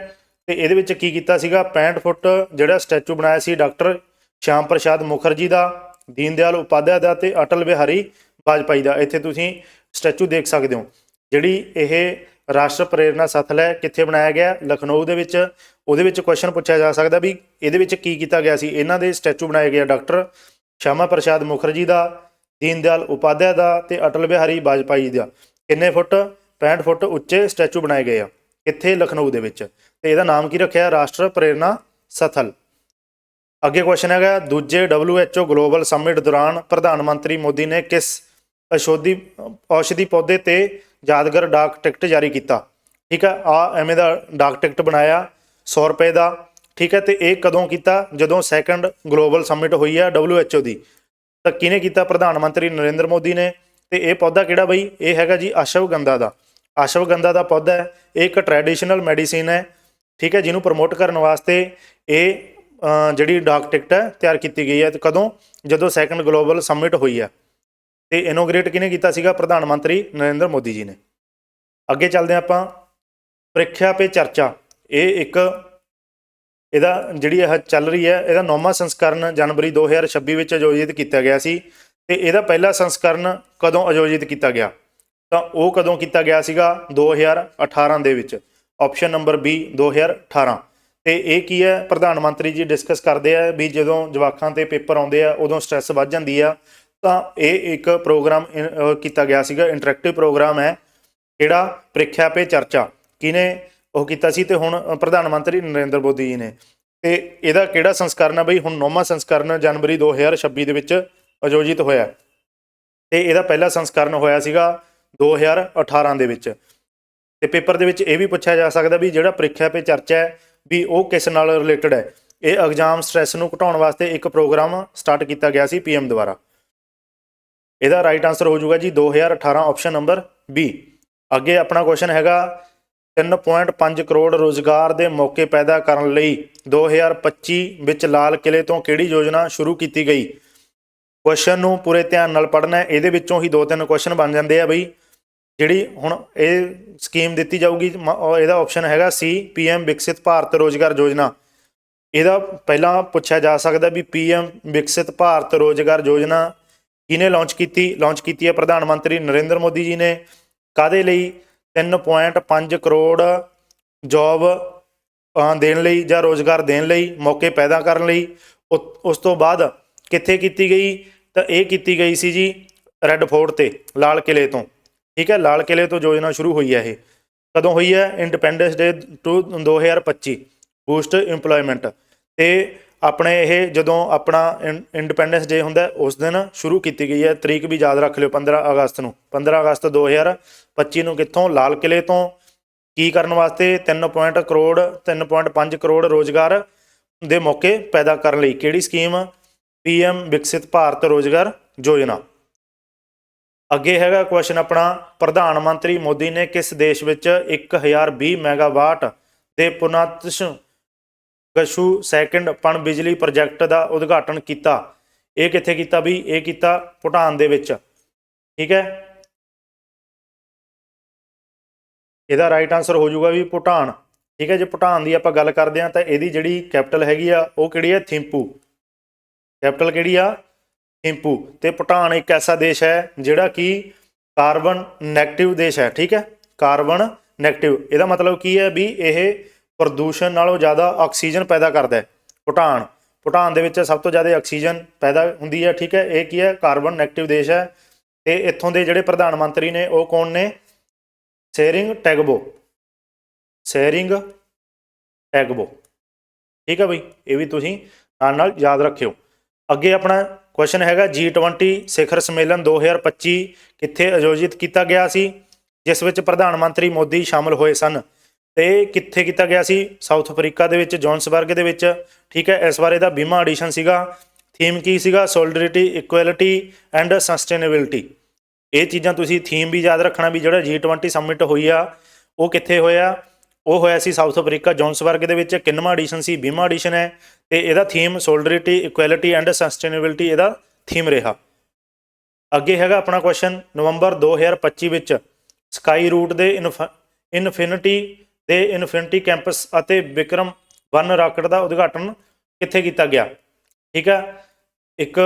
ਤੇ ਇਹਦੇ ਵਿੱਚ ਕੀ ਕੀਤਾ ਸੀਗਾ? 65 ਫੁੱਟ ਜਿਹੜਾ ਸਟੈਚੂ ਬਣਾਇਆ ਸੀ ਡਾਕਟਰ ਸ਼ਿਆਮ ਪ੍ਰਸਾਦ ਮੁਖਰਜੀ ਦਾ ਦੀਨ ਦਿਆਲ ਉਪਾਧਿਆਏ ਦਾ ਤੇ ਅਟਲ ਬਿਹਾਰੀ ਵਾਜਪਾਈ ਦਾ। ਇੱਥੇ ਤੁਸੀਂ ਸਟੈਚੂ ਦੇਖ ਸਕਦੇ ਹੋ। ਜਿਹੜੀ ਇਹ ਰਾਸ਼ਟਰ ਪ੍ਰੇਰਣਾ ਸਥਲ ਹੈ ਕਿੱਥੇ ਬਣਾਇਆ ਗਿਆ, ਲਖਨਊ ਦੇ ਵਿੱਚ। ਉਹਦੇ ਵਿੱਚ ਕੁਐਸਚਨ ਪੁੱਛਿਆ ਜਾ ਸਕਦਾ ਵੀ ਇਹਦੇ ਵਿੱਚ ਕੀ ਕੀਤਾ ਗਿਆ ਸੀ? ਇਹਨਾਂ ਦੇ ਸਟੈਚੂ ਬਣਾਏ ਗਏ ਡਾਕਟਰ ਸ਼ਾਮਾ ਪ੍ਰਸਾਦ ਮੁਖਰਜੀ ਦਾ ਦੀਨ ਦਿਆਲ ਉਪਾਧਿਆਏ ਦਾ ਤੇ ਅਟਲ ਬਿਹਾਰੀ ਵਾਜਪਾਈ ਜੀ ਦਾ। ਕਿੰਨੇ ਫੁੱਟ? 65 ਫੁੱਟ ਉੱਚੇ ਸਟੈਚੂ ਬਣਾਏ ਗਏ ਆ, ਕਿੱਥੇ? ਲਖਨਊ ਦੇ ਵਿੱਚ। ਤੇ ਇਹਦਾ ਨਾਮ ਕੀ ਰੱਖਿਆ? ਰਾਸ਼ਟਰ ਪ੍ਰੇਰਣਾ ਸਥਲ। ਅੱਗੇ ਕੁਐਸਚਨ ਹੈਗਾ, ਦੂਜੇ WHO ਗਲੋਬਲ ਸਮਿਟ ਦੌਰਾਨ ਪ੍ਰਧਾਨ ਮੰਤਰੀ ਮੋਦੀ ਨੇ ਕਿਸ ਔਸ਼ਧੀ ਔਸ਼ਧੀ ਪੌਦੇ ਤੇ ਯਾਦਗਾਰ ਡਾਕ ਟਿਕਟ ਜਾਰੀ ਕੀਤਾ। ਠੀਕ ਹੈ, ਆ ਐਵੇਂ ਦਾ ਡਾਕ ਟਿਕਟ ਬਣਾਇਆ 100 ਰੁਪਏ ਦਾ। ਠੀਕ ਹੈ, ਤੇ ਇਹ ਕਦੋਂ ਕੀਤਾ? ਜਦੋਂ ਸੈਕੰਡ ਗਲੋਬਲ ਸਮਿਟ ਹੋਈ ਹੈ WHO ਦੀ। ਤਾਂ ਕਿਹਨੇ ਕੀਤਾ? ਪ੍ਰਧਾਨ ਮੰਤਰੀ ਨਰਿੰਦਰ ਮੋਦੀ ਨੇ। ਤੇ ਇਹ ਪੌਦਾ ਕਿਹੜਾ ਬਈ? ਇਹ ਹੈਗਾ ਜੀ ਅਸ਼ਵਗੰਧਾ ਦਾ। ਅਸ਼ਵਗੰਧਾ ਦਾ ਪੌਦਾ ਹੈ। ਇਹ ਇੱਕ ਟ੍ਰੈਡੀਸ਼ਨਲ ਮੈਡੀਸਿਨ ਹੈ। ਠੀਕ ਹੈ, ਜਿਹਨੂੰ ਪ੍ਰਮੋਟ ਕਰਨ ਵਾਸਤੇ ਇਹ ਜਿਹੜੀ ਡਾਕ ਟਿਕਟ ਹੈ ਤਿਆਰ ਕੀਤੀ ਗਈ ਹੈ। ਤੇ ਕਦੋਂ? ਜਦੋਂ ਸੈਕੰਡ ਗਲੋਬਲ ਸਮਿਟ ਹੋਈ ਹੈ। ਤੇ ਇਨੋਗ੍ਰੇਟ ਕਿਹਨੇ ਕੀਤਾ ਸੀਗਾ? ਪ੍ਰਧਾਨ ਮੰਤਰੀ ਨਰਿੰਦਰ ਮੋਦੀ ਜੀ ਨੇ। ਅੱਗੇ ਚੱਲਦੇ ਹਾਂ ਆਪਾਂ। ਪ੍ਰੀਖਿਆ ਪੇ ਚਰਚਾ। ਇਹ ਇੱਕ ਇਹਦਾ ਜਿਹੜੀ ਇਹ ਚੱਲ ਰਹੀ ਹੈ, ਇਹਦਾ ਨੌਵਾਂ ਸੰਸਕਰਨ ਜਨਵਰੀ 2026 ਵਿੱਚ ਆਯੋਜਿਤ ਕੀਤਾ ਗਿਆ ਸੀ ਤੇ ਇਹਦਾ ਪਹਿਲਾ ਸੰਸਕਰਨ ਕਦੋਂ ਆਯੋਜਿਤ ਕੀਤਾ ਗਿਆ? ਤਾਂ ਉਹ ਕਦੋਂ ਕੀਤਾ ਗਿਆ ਸੀਗਾ? 2018 ਦੇ ਵਿੱਚ। ਆਪਸ਼ਨ ਨੰਬਰ B 2018 ਤੇ ਇਹ ਕੀ ਹੈ? ਪ੍ਰਧਾਨ ਮੰਤਰੀ ਜੀ ਡਿਸਕਸ ਕਰਦੇ ਆ ਵੀ ਜਦੋਂ ਜਵਾਕਾਂ ਤੇ ਪੇਪਰ ਆਉਂਦੇ ਆ, ਉਦੋਂ ਸਟ੍ਰੈਸ ਵੱਧ ਜਾਂਦੀ ਆ। ਤਾਂ ਇਹ ਇੱਕ ਪ੍ਰੋਗਰਾਮ ਕੀਤਾ ਗਿਆ ਸੀਗਾ ਇੰਟਰੈਕਟਿਵ ਪ੍ਰੋਗਰਾਮ ਹੈ ਕਿਹੜਾ ਪ੍ਰੀਖਿਆ ਪੇ ਚਰਚਾ ਕਿਨੇ ਉਹ ਕੀਤਾ ਸੀ ਤੇ ਹੁਣ ਪ੍ਰਧਾਨ ਮੰਤਰੀ ਨਰਿੰਦਰ ਮੋਦੀ ਜੀ ਨੇ। ਤੇ ਇਹਦਾ ਕਿਹੜਾ ਸੰਸਕਰਨ ਹੈ ਬਈ? ਹੁਣ ਨੌਵਾਂ ਸੰਸਕਰਨ ਜਨਵਰੀ 2026 ਦੇ ਵਿੱਚ ਆਯੋਜਿਤ ਹੋਇਆ ਹੈ। ਤੇ ਇਹਦਾ ਪਹਿਲਾ ਸੰਸਕਰਨ ਹੋਇਆ ਸੀਗਾ 2018 ਦੇ ਵਿੱਚ। ਤੇ ਪੇਪਰ ਦੇ ਵਿੱਚ ਇਹ ਵੀ ਪੁੱਛਿਆ ਜਾ ਸਕਦਾ ਵੀ ਜਿਹੜਾ ਪ੍ਰੀਖਿਆ ਪੇ ਚਰਚਾ ਹੈ ਵੀ ਉਹ ਕਿਸ ਨਾਲ ਰਿਲੇਟਡ ਹੈ? ਇਹ ਐਗਜ਼ਾਮ ਸਟ੍ਰੈਸ ਨੂੰ ਘਟਾਉਣ ਵਾਸਤੇ ਇੱਕ ਪ੍ਰੋਗਰਾਮ ਸਟਾਰਟ ਕੀਤਾ ਗਿਆ ਸੀ ਪੀਐਮ ਦੁਆਰਾ। ਇਹਦਾ ਰਾਈਟ ਆਨਸਰ ਹੋ ਜਾਊਗਾ ਜੀ 2018 ਆਪਸ਼ਨ ਨੰਬਰ ਬੀ ਅੱਗੇ ਆਪਣਾ ਕੁਐਸਚਨ ਹੈਗਾ 3.5 ਕਰੋੜ ਰੋਜ਼ਗਾਰ ਦੇ ਮੌਕੇ ਪੈਦਾ ਕਰਨ ਲਈ 2025 ਵਿੱਚ ਲਾਲ ਕਿਲੇ ਤੋਂ ਕਿਹੜੀ ਯੋਜਨਾ ਸ਼ੁਰੂ ਕੀਤੀ ਗਈ? ਕੁਐਸਚਨ ਨੂੰ ਪੂਰੇ ਧਿਆਨ ਨਾਲ ਪੜ੍ਹਨਾ ਹੈ, ਇਹਦੇ ਵਿੱਚੋਂ ਹੀ ਦੋ ਤਿੰਨ ਕੁਐਸਚਨ ਬਣ ਜਾਂਦੇ ਆ ਬਈ। ਜਿਹੜੀ ਹੁਣ ਇਹ ਸਕੀਮ ਦਿੱਤੀ ਜਾਊਗੀ, ਮ- ਇਹਦਾ ਆਪਸ਼ਨ ਹੈਗਾ ਸੀ ਪੀਐਮ ਵਿਕਸਿਤ ਭਾਰਤ ਰੋਜ਼ਗਾਰ ਯੋਜਨਾ ਇਹਦਾ ਪਹਿਲਾਂ ਪੁੱਛਿਆ ਜਾ ਸਕਦਾ ਵੀ ਪੀਐਮ ਵਿਕਸਿਤ ਭਾਰਤ ਰੋਜ਼ਗਾਰ ਯੋਜਨਾ ਕਿਹਨੇ ਲਾਂਚ ਕੀਤੀ ਲਾਂਚ ਕੀਤੀ ਹੈ ਪ੍ਰਧਾਨ ਮੰਤਰੀ ਨਰਿੰਦਰ ਮੋਦੀ ਜੀ ਨੇ। ਕਾਦੇ ਲਈ? 3.5 ਕਰੋੜ ਜੌਬ ਦੇਣ ਲਈ ਜਾਂ ਰੋਜ਼ਗਾਰ ਦੇਣ ਲਈ ਮੌਕੇ ਪੈਦਾ ਕਰਨ ਲਈ। ਉ- ਉਸ ਤੋਂ ਬਾਅਦ ਕਿੱਥੇ ਕੀਤੀ ਗਈ? ਤਾਂ ਇਹ ਕੀਤੀ ਗਈ ਸੀ ਜੀ ਰੈੱਡ ਫੋਰਟ ਤੇ, ਲਾਲ ਕਿਲੇ ਤੋਂ। ਠੀਕ ਹੈ, ਲਾਲ ਕਿਲੇ ਤੋਂ ਯੋਜਨਾ ਸ਼ੁਰੂ ਹੋਈ ਹੈ ਇਹ। ਕਦੋਂ ਹੋਈ ਹੈ? ਇੰਡੀਪੈਂਡੈਂਸ ਡੇ 2025 ਬੂਸਟ EMPLOYMENT ਤੇ ਆਪਣੇ ਇਹ ਜਦੋਂ ਆਪਣਾ ਇੰਡੀਪੈਂਡੈਂਸ ਡੇ ਹੁੰਦਾ, ਉਸ ਦਿਨ ਸ਼ੁਰੂ ਕੀਤੀ ਗਈ ਹੈ। ਤਰੀਕ ਵੀ ਯਾਦ ਰੱਖ ਲਿਓ 15 ਅਗਸਤ ਨੂੰ। 15 ਅਗਸਤ 2025 ਨੂੰ ਕਿੱਥੋਂ ਲਾਲ ਕਿਲੇ ਤੋਂ ਕੀ ਕਰਨ ਵਾਸਤੇ 3 ਪੁਆਇੰਟ ਕਰੋੜ 3.5 ਕਰੋੜ ਰੋਜ਼ਗਾਰ ਦੇ ਮੌਕੇ ਪੈਦਾ ਕਰਨ ਲਈ ਕਿਹੜੀ ਸਕੀਮ? ਪੀਐਮ ਵਿਕਸਿਤ ਭਾਰਤ ਰੋਜ਼ਗਾਰ ਯੋਜਨਾ। ਅੱਗੇ ਹੈਗਾ ਕੁਐਸਚਨ ਆਪਣਾ, ਪ੍ਰਧਾਨ ਮੰਤਰੀ ਮੋਦੀ ਨੇ ਕਿਸ ਦੇਸ਼ ਵਿੱਚ 1020 ਮੈਗਾਵਾਟ ਦੇ ਪੁਨਰਤਸ਼ ਗਸ਼ੂ ਸੈਕੰਡ ਪਣ ਬਿਜਲੀ ਪ੍ਰੋਜੈਕਟ ਦਾ ਉਦਘਾਟਨ ਕੀਤਾ। ਇਹ ਕਿੱਥੇ ਕੀਤਾ ਵੀ ਇਹ ਕੀਤਾ ਭੂਟਾਨ ਦੇ ਵਿੱਚ। ਠੀਕ ਹੈ? ਇਹਦਾ ਰਾਈਟ ਆਨਸਰ ਹੋ ਜਾਊਗਾ ਵੀ ਭੂਟਾਨ। ਠੀਕ ਹੈ? ਜੇ ਭੂਟਾਨ ਦੀ ਆਪਾਂ ਗੱਲ ਕਰਦੇ ਹਾਂ ਤਾਂ ਇਹਦੀ ਜਿਹੜੀ ਕੈਪੀਟਲ ਹੈਗੀ ਆ, ਉਹ ਕਿਹੜੀ ਹੈ? ਥਿੰਪੂ। ਕੈਪੀਟਲ ਕਿਹੜੀ ਆ? ਥਿੰਪੂ। ਤੇ ਭੂਟਾਨ ਇੱਕ ਐਸਾ ਦੇਸ਼ ਹੈ ਜਿਹੜਾ ਕਿ ਕਾਰਬਨ ਨੈਗੇਟਿਵ ਦੇਸ਼ ਹੈ। ਠੀਕ ਹੈ? ਕਾਰਬਨ ਨੈਗੇਟਿਵ ਇਹਦਾ ਮਤਲਬ ਕੀ ਹੈ ਵੀ ਇਹ ਪ੍ਰਦੂਸ਼ਣ ਨਾਲੋਂ ਜ਼ਿਆਦਾ ਆਕਸੀਜਨ ਪੈਦਾ ਕਰਦਾ ਹੈ। ਭੂਟਾਨ। ਭੂਟਾਨ ਦੇ ਵਿੱਚ ਸਭ ਤੋਂ ਜ਼ਿਆਦਾ ਆਕਸੀਜਨ ਪੈਦਾ ਹੁੰਦੀ ਹੈ, ਠੀਕ ਹੈ, ਇਹ ਕੀ ਹੈ? ਕਾਰਬਨ ਨੈਗੇਟਿਵ ਦੇਸ਼ ਹੈ। ਤੇ ਇੱਥੋਂ ਦੇ ਜਿਹੜੇ ਪ੍ਰਧਾਨ ਮੰਤਰੀ ਨੇ, ਉਹ ਕੌਣ ਨੇ? ਸੇਰਿੰਗ ਟੈਗਬੋ। ਸੇਰਿੰਗ ਟੈਗਬੋ। ਠੀਕ ਹੈ ਬਈ, ਇਹ ਵੀ ਤੁਸੀਂ ਨਾਲ ਨਾਲ ਯਾਦ ਰੱਖਿਓ। ਅੱਗੇ ਆਪਣਾ ਕੁਐਸਚਨ ਹੈਗਾ G20 ਸਿਖਰ ਸੰਮੇਲਨ 2025 ਕਿੱਥੇ ਆਯੋਜਿਤ ਕੀਤਾ ਗਿਆ ਸੀ? ਜਿਸ ਵਿੱਚ ਪ੍ਰਧਾਨ ਮੰਤਰੀ ਮੋਦੀ ਸ਼ਾਮਲ ਹੋਏ ਸਨ। ਤੇ ਕਿੱਥੇ ਕੀਤਾ ਗਿਆ ਸੀ? ਸਾਊਥ ਅਫਰੀਕਾ ਦੇ ਵਿੱਚ ਜੋਨਸਬਰਗ ਦੇ ਵਿੱਚ। ਠੀਕ ਹੈ, ਇਸ ਬਾਰੇ ਦਾ ਬੀਮਾ ਐਡੀਸ਼ਨ ਸੀਗਾ। ਥੀਮ ਕੀ ਸੀਗਾ? ਸੋਲਿਡਰਿਟੀ ਇਕੁਐਲਿਟੀ ਐਂਡ ਸਸਟੇਨੇਬਿਲਟੀ ਇਹ ਚੀਜ਼ਾਂ ਤੁਸੀਂ ਥੀਮ ਵੀ ਯਾਦ ਰੱਖਣਾ ਵੀ ਜਿਹੜਾ G20 ਸਮਿਟ ਹੋਈ ਆ, ਉਹ ਕਿੱਥੇ ਹੋਇਆ? ਉਹ ਹੋਇਆ ਸੀ ਸਾਊਥ ਅਫਰੀਕਾ ਜੋਨਸਬਰਗ ਦੇ ਵਿੱਚ। ਕਿੰਨਵਾਂ ਐਡੀਸ਼ਨ ਸੀ? 20ਵਾਂ ਐਡੀਸ਼ਨ ਹੈ। ਤੇ ਇਹਦਾ theme solidarity equality and sustainability ਇਹਦਾ ਥੀਮ ਰਿਹਾ। ਅੱਗੇ ਹੈਗਾ ਆਪਣਾ ਕੁਐਸਚਨ ਨਵੰਬਰ 2025 ਵਿੱਚ ਸਕਾਈ ਰੂਟ ਦੇ ਇਨਫਿਨਿਟੀ ਦੇ ਇਨਫਿਨਿਟੀ ਕੈਂਪਸ ਅਤੇ ਵਿਕਰਮ 1 ਰਾਕਟ ਦਾ ਉਦਘਾਟਨ ਕਿੱਥੇ ਕੀਤਾ ਗਿਆ? ਠੀਕ ਹੈ ਇੱਕ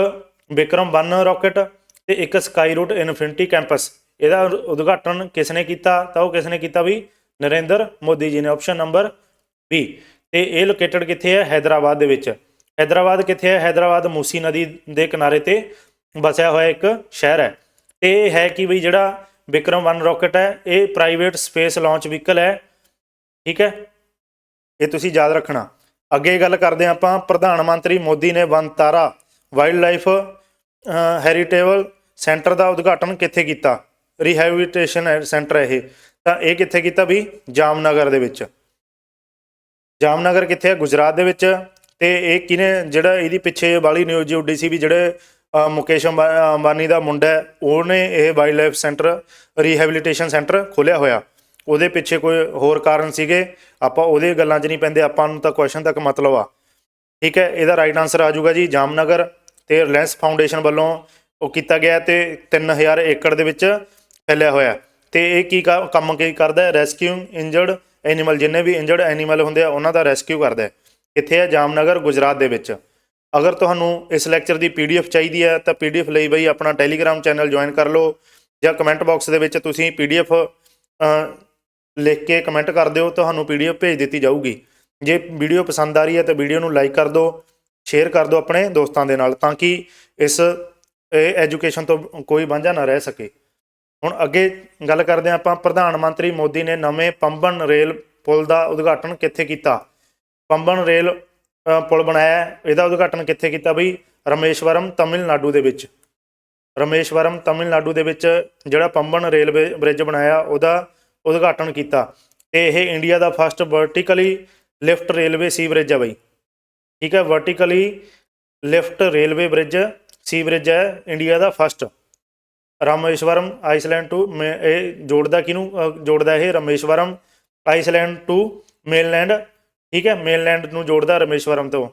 ਵਿਕਰਮ 1 ਰਾਕਟ ਤੇ ਇੱਕ ਸਕਾਈ ਰੂਟ ਇਨਫਿਨਿਟੀ ਕੈਂਪਸ। ਇਹਦਾ ਉਦਘਾਟਨ ਕਿਸ ਨੇ ਕੀਤਾ? ਤਾਂ ਉਹ ਕਿਸ ਨੇ ਕੀਤਾ ਵੀ? ਨਰਿੰਦਰ ਮੋਦੀ ਜੀ ਨੇ ਆਪਸ਼ਨ ਨੰਬਰ 20 ਤੇ ਇਹ ਲੋਕੇਟਡ ਕਿੱਥੇ ਹੈ ਹైదరాబాద్ ਦੇ ਵਿੱਚ। ਹైదరాబాద్ ਕਿੱਥੇ ਹੈ ਹైదరాబాద్ ਮੂਸੀ ਨਦੀ ਦੇ ਕਿਨਾਰੇ ਤੇ ਵਸਿਆ ਹੋਇਆ ਇੱਕ ਸ਼ਹਿਰ ਹੈ। ਤੇ ਇਹ ਹੈ ਕਿ ਵੀ ਜਿਹੜਾ ਵਿਕਰਮ 1 ਰਾਕਟ ਹੈ, ਇਹ ਪ੍ਰਾਈਵੇਟ ਸਪੇਸ ਲਾਂਚ ਵਹੀਕਲ ਹੈ। ਠੀਕ ਹੈ? ਇਹ ਤੁਸੀਂ ਯਾਦ ਰੱਖਣਾ। ਅੱਗੇ ਗੱਲ ਕਰਦੇ ਹਾਂ ਆਪਾਂ। ਪ੍ਰਧਾਨ ਮੰਤਰੀ ਮੋਦੀ ਨੇ Vantara wildlife heritable centre ਦਾ ਉਦਘਾਟਨ ਕਿੱਥੇ ਕੀਤਾ? ਰੀਹੈਬਿਲਿਟੇਸ਼ਨ ਸੈਂਟਰ ਇਹ। ਤਾਂ ਇਹ ਕਿੱਥੇ ਕੀਤਾ ਵੀ ਜਾਮਨਗਰ ਦੇ ਵਿੱਚ। ਜਾਮਨਗਰ ਕਿੱਥੇ ਹੈ? ਗੁਜਰਾਤ ਦੇ ਵਿੱਚ। ਤੇ ਇਹ ਕਿਨੇ ਜਿਹੜਾ ਇਹਦੀ ਪਿੱਛੇ ਵਾਲੀ ਨਿਊਜ਼ ਉੱਡੀ ਸੀ ਵੀ ਜਿਹੜੇ ਮੁਕੇਸ਼ ਅੰਬਾ- ਅੰਬਾਨੀ ਦਾ ਮੁੰਡਾ ਉਹਨੇ ਇਹ wildlife centre rehabilitation centre ਖੋਲਿਆ ਹੋਇਆ। ਉਹਦੇ ਪਿੱਛੇ ਕੋਈ ਹੋਰ ਕਾਰਨ ਸੀਗੇ? ਆਪਾਂ ਉਹਦੇ ਗੱਲਾਂ 'ਚ ਨਹੀਂ ਪੈਂਦੇ, ਆਪਾਂ ਨੂੰ ਤਾਂ ਕੁਐਸਚਨ ਤੱਕ ਮਤਲਬ ਆ। ਠੀਕ ਹੈ, ਇਹਦਾ ਰਾਈਟ ਆਨਸਰ ਆ ਜਾਊਗਾ ਜੀ, ਜਾਮਨਗਰ ਤੇ ਰਿਲਾਇੰਸ ਫਾਊਂਡੇਸ਼ਨ ਵੱਲੋਂ ਉਹ ਕੀਤਾ ਗਿਆ ਤੇ 3000 ਏਕੜ ਦੇ ਵਿੱਚ ਫੈਲਿਆ ਹੋਇਆ ਤੇ ਇਹ ਕੀ ਕ- ਕੰਮ ਕੀ ਕਰਦਾ ਹੈ? ਰੈਸਕਿਊਇੰਗ ਇੰਜਰਡ ਐਨੀਮਲ ਜਿੰਨੇ ਵੀ ਇੰਜਰਡ ਐਨੀਮਲ ਹੁੰਦੇ ਆ, ਉਹਨਾਂ ਦਾ ਰੈਸਕਿਊ ਕਰਦਾ ਹੈ। ਕਿੱਥੇ ਹੈ ਜਾਮਨਗਰ, ਗੁਜਰਾਤ ਦੇ ਵਿੱਚ। ਅਗਰ ਤੁਹਾਨੂੰ ਇਸ ਲੈਕਚਰ ਦੀ ਪੀਡੀਐਫ ਚਾਹੀਦੀ ਹੈ, ਤਾਂ ਪੀਡੀਐਫ ਲਈ ਬਈ ਆਪਣਾ ਟੈਲੀਗ੍ਰਾਮ ਚੈਨਲ ਜੁਆਇਨ ਕਰ ਲਓ ਜਾਂ ਕਮੈਂਟ ਬਾਕਸ ਦੇ ਵਿੱਚ ਤੁਸੀਂ ਪੀਡੀਐਫ ਲਿਖ ਕੇ ਕਮੈਂਟ ਕਰ ਦਿਓ, ਤੁਹਾਨੂੰ ਪੀਡੀਐਫ ਭੇਜ ਦਿੱਤੀ ਜਾਊਗੀ। ਜੇ ਵੀਡੀਓ ਪਸੰਦ ਆ ਰਹੀ ਹੈ ਤਾਂ ਵੀਡੀਓ ਨੂੰ ਲਾਈਕ ਕਰ ਦਿਓ ਸ਼ੇਅਰ ਕਰ ਦਿਓ ਆਪਣੇ ਦੋਸਤਾਂ ਦੇ ਨਾਲ ਤਾਂ ਕਿ ਇਸ ਐਜੂਕੇਸ਼ਨ ਤੋਂ ਕੋਈ ਵਾਂਝਾ ਨਾ ਰਹਿ ਸਕੇ। ਹੁਣ ਅੱਗੇ ਗੱਲ ਕਰਦੇ ਹਾਂ ਆਪਾਂ, ਪ੍ਰਧਾਨ ਮੰਤਰੀ ਮੋਦੀ ਨੇ ਨਵੇਂ ਪੰਬਨ ਰੇਲ ਪੁਲ ਦਾ ਉਦਘਾਟਨ ਕਿੱਥੇ ਕੀਤਾ? ਪੰਬਨ ਰੇਲ ਪੁਲ ਬਣਾਇਆ, ਇਹਦਾ ਉਦਘਾਟਨ ਕਿੱਥੇ ਕੀਤਾ ਬਈ? ਰਮੇਸ਼ਵਰਮ ਤਮਿਲਨਾਡੂ ਦੇ ਵਿੱਚ। ਰਮੇਸ਼ਵਰਮ ਤਮਿਲਨਾਡੂ ਦੇ ਵਿੱਚ ਜਿਹੜਾ ਪੰਬਨ ਰੇਲਵੇ ਬ੍ਰਿਜ ਬਣਾਇਆ, ਉਹਦਾ ਉਦਘਾਟਨ ਕੀਤਾ ਤੇ ਇਹ ਇੰਡੀਆ ਦਾ first vertically lift railway sea ਹੈ ਬਈ। ਠੀਕ ਹੈ vertically lift railway bridge sea ਹੈ ਇੰਡੀਆ ਦਾ ਫਸਟ ਰਾਮੇਸ਼ਵਰਮ ਆਈਸਲੈਂਡ ਟੂ ਮੇ- ਇਹ ਜੋੜਦਾ ਕਿਹਨੂੰ? ਜੋੜਦਾ ਇਹ ਰਾਮੇਸ਼ਵਰਮ ਆਈਸਲੈਂਡ ਟੂ ਮੇਨਲੈਂਡ ਠੀਕ ਹੈ ਮੇਨਲੈਂਡ ਨੂੰ ਜੋੜਦਾ ਰਾਮੇਸ਼ਵਰਮ ਤੋਂ।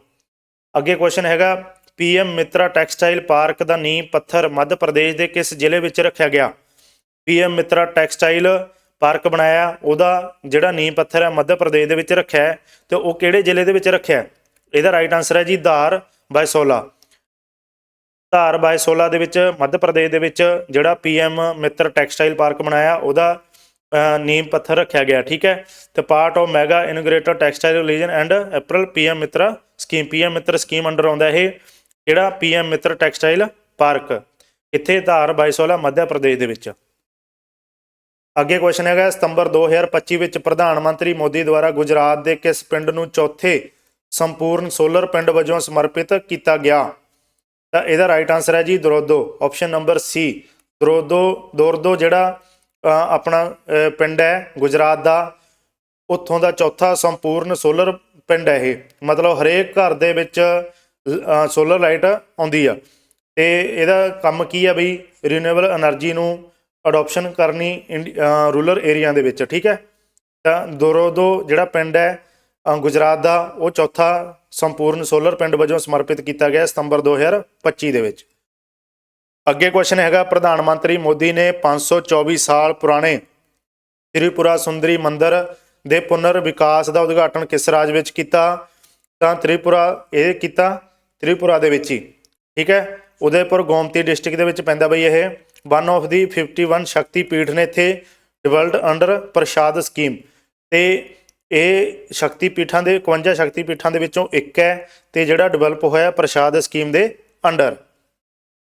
ਅੱਗੇ ਕੁਐਸਚਨ ਹੈਗਾ ਪੀਐਮ ਮਿੱਤਰਾ ਟੈਕਸਟਾਈਲ ਪਾਰਕ ਦਾ ਨੀਂਹ ਪੱਥਰ ਮੱਧ ਪ੍ਰਦੇਸ਼ ਦੇ ਕਿਸ ਜ਼ਿਲ੍ਹੇ ਵਿੱਚ ਰੱਖਿਆ ਗਿਆ? ਪੀਐਮ ਮਿੱਤਰਾ ਟੈਕਸਟਾਈਲ ਪਾਰਕ ਬਣਾਇਆ ਉਹਦਾ ਜਿਹੜਾ ਨੀਂਹ ਪੱਥਰ ਹੈ ਮੱਧ ਪ੍ਰਦੇਸ਼ ਦੇ ਵਿੱਚ ਰੱਖਿਆ ਹੈ ਤੇ ਉਹ ਕਿਹੜੇ ਜ਼ਿਲ੍ਹੇ ਦੇ ਵਿੱਚ ਰੱਖਿਆ ਇਹਦਾ ਰਾਈਟ ਆਨਸਰ ਹੈ ਜੀ ਧਾਰ ਬਾਈ ਬਾਇਸੋਲਾ। ਧਾਰ ਬਾਈ ਬਾਇਸੋਲਾ ਦੇ ਵਿੱਚ ਮੱਧ ਪ੍ਰਦੇਸ਼ ਦੇ ਵਿੱਚ ਜਿਹੜਾ ਪੀਐਮ ਮਿੱਤਰ ਟੈਕਸਟਾਈਲ ਪਾਰਕ ਬਣਾਇਆ ਉਹਦਾ ਅ, ਨੀਂਹ ਪੱਥਰ ਰੱਖਿਆ ਗਿਆ ਠੀਕ ਹੈ? ਤੇ part of mega integrated textile region and apparel PM Mitra scheme PM Mitra scheme under ਆਉਂਦਾ ਇਹ ਜਿਹੜਾ ਪੀਐਮ ਮਿੱਤਰ ਟੈਕਸਟਾਈਲ ਪਾਰਕ। ਇੱਥੇ ਧਾਰ ਬਾਇਸੋਲਾ ਮੱਧ ਪ੍ਰਦੇਸ਼ ਦੇ ਵਿੱਚ। ਅੱਗੇ ਕੁਐਸਚਨ ਹੈਗਾ, ਸਤੰਬਰ 2025 ਵਿੱਚ ਪ੍ਰਧਾਨ ਮੰਤਰੀ ਮੋਦੀ ਦੁਆਰਾ ਗੁਜਰਾਤ ਦੇ ਕਿਸ ਪਿੰਡ ਨੂੰ ਚੌਥੇ ਸੰਪੂਰਨ ਸੋਲਰ ਪਿੰਡ ਵਜੋਂ ਸਮਰਪਿਤ ਕੀਤਾ ਗਿਆ? ਤਾਂ ਇਹਦਾ ਰਾਈਟ ਆਨਸਰ ਹੈ ਜੀ ਦਰੋਦੋ ਆਪਸ਼ਨ ਨੰਬਰ ਸੀ ਦਰੋਦੋ ਦਰੋਦੋ ਜਿਹੜਾ ਆਪਣਾ ਪਿੰਡ ਹੈ ਗੁਜਰਾਤ ਦਾ, ਉੱਥੋਂ ਦਾ ਚੌਥਾ ਸੰਪੂਰਨ ਸੋਲਰ ਪਿੰਡ ਹੈ ਇਹ। ਮਤਲਬ ਹਰੇਕ ਘਰ ਦੇ ਵਿੱਚ ਸੋਲਰ ਲਾਈਟ ਆਉਂਦੀ ਆ। ਤੇ ਇਹਦਾ ਕੰਮ ਕੀ ਆ ਬਈ? ਰੀਨਿਊਏਬਲ એનર્ਜੀ ਨੂੰ ਅਡਾਪਸ਼ਨ ਕਰਨੀ ਰੂਰਲ ਏਰੀਆ ਦੇ ਵਿੱਚ, ਠੀਕ ਹੈ? ਤਾਂ ਦੋਰੋਦੋ ਜਿਹੜਾ ਪਿੰਡ ਹੈ ਗੁਜਰਾਤ ਦਾ, ਉਹ ਚੌਥਾ ਸੰਪੂਰਨ ਸੋਲਰ ਪਿੰਡ ਵਜੋਂ ਸਮਰਪਿਤ ਕੀਤਾ ਗਿਆ ਸਤੰਬਰ 2025 ਦੇ ਵਿੱਚ। ਅੱਗੇ ਕੁਐਸਚਨ ਹੈਗਾ, ਪ੍ਰਧਾਨ ਮੰਤਰੀ ਮੋਦੀ ਨੇ 524 ਸਾਲ ਪੁਰਾਣੇ ਤ੍ਰਿਪੁਰਾ ਸੁੰਦਰੀ ਮੰਦਿਰ ਦੇ ਪੁਨਰ ਵਿਕਾਸ ਦਾ ਉਦਘਾਟਨ ਕਿਸ ਰਾਜ ਵਿੱਚ ਕੀਤਾ? ਤਾਂ ਤ੍ਰਿਪੁਰਾ ਇਹ ਕੀਤਾ, ਤ੍ਰਿਪੁਰਾ ਦੇ ਵਿੱਚ ਹੀ, ਠੀਕ ਹੈ? ਉਦੈਪੁਰ, ਗੋਮਤੀ ਡਿਸਟ੍ਰਿਕਟ ਦੇ ਵਿੱਚ ਪੈਂਦਾ ਬਈ ਇਹ। ਵਨ ਆਫ ਦੀ 51 ਸ਼ਕਤੀ ਪੀਠ ਨੇ ਇੱਥੇ ਡਿਵੈਲਡ ਅੰਡਰ ਪ੍ਰਸ਼ਾਦ ਸਕੀਮ ਤੇ ਇਹ ਸ਼ਕਤੀ ਪੀਠਾਂ ਦੇ 51 ਸ਼ਕਤੀ ਪੀਠਾਂ ਦੇ ਵਿੱਚੋਂ ਇੱਕ ਹੈ ਤੇ ਜਿਹੜਾ ਡਿਵੈਲਪ ਹੋਇਆ ਪ੍ਰਸ਼ਾਦ ਸਕੀਮ ਦੇ ਅੰਡਰ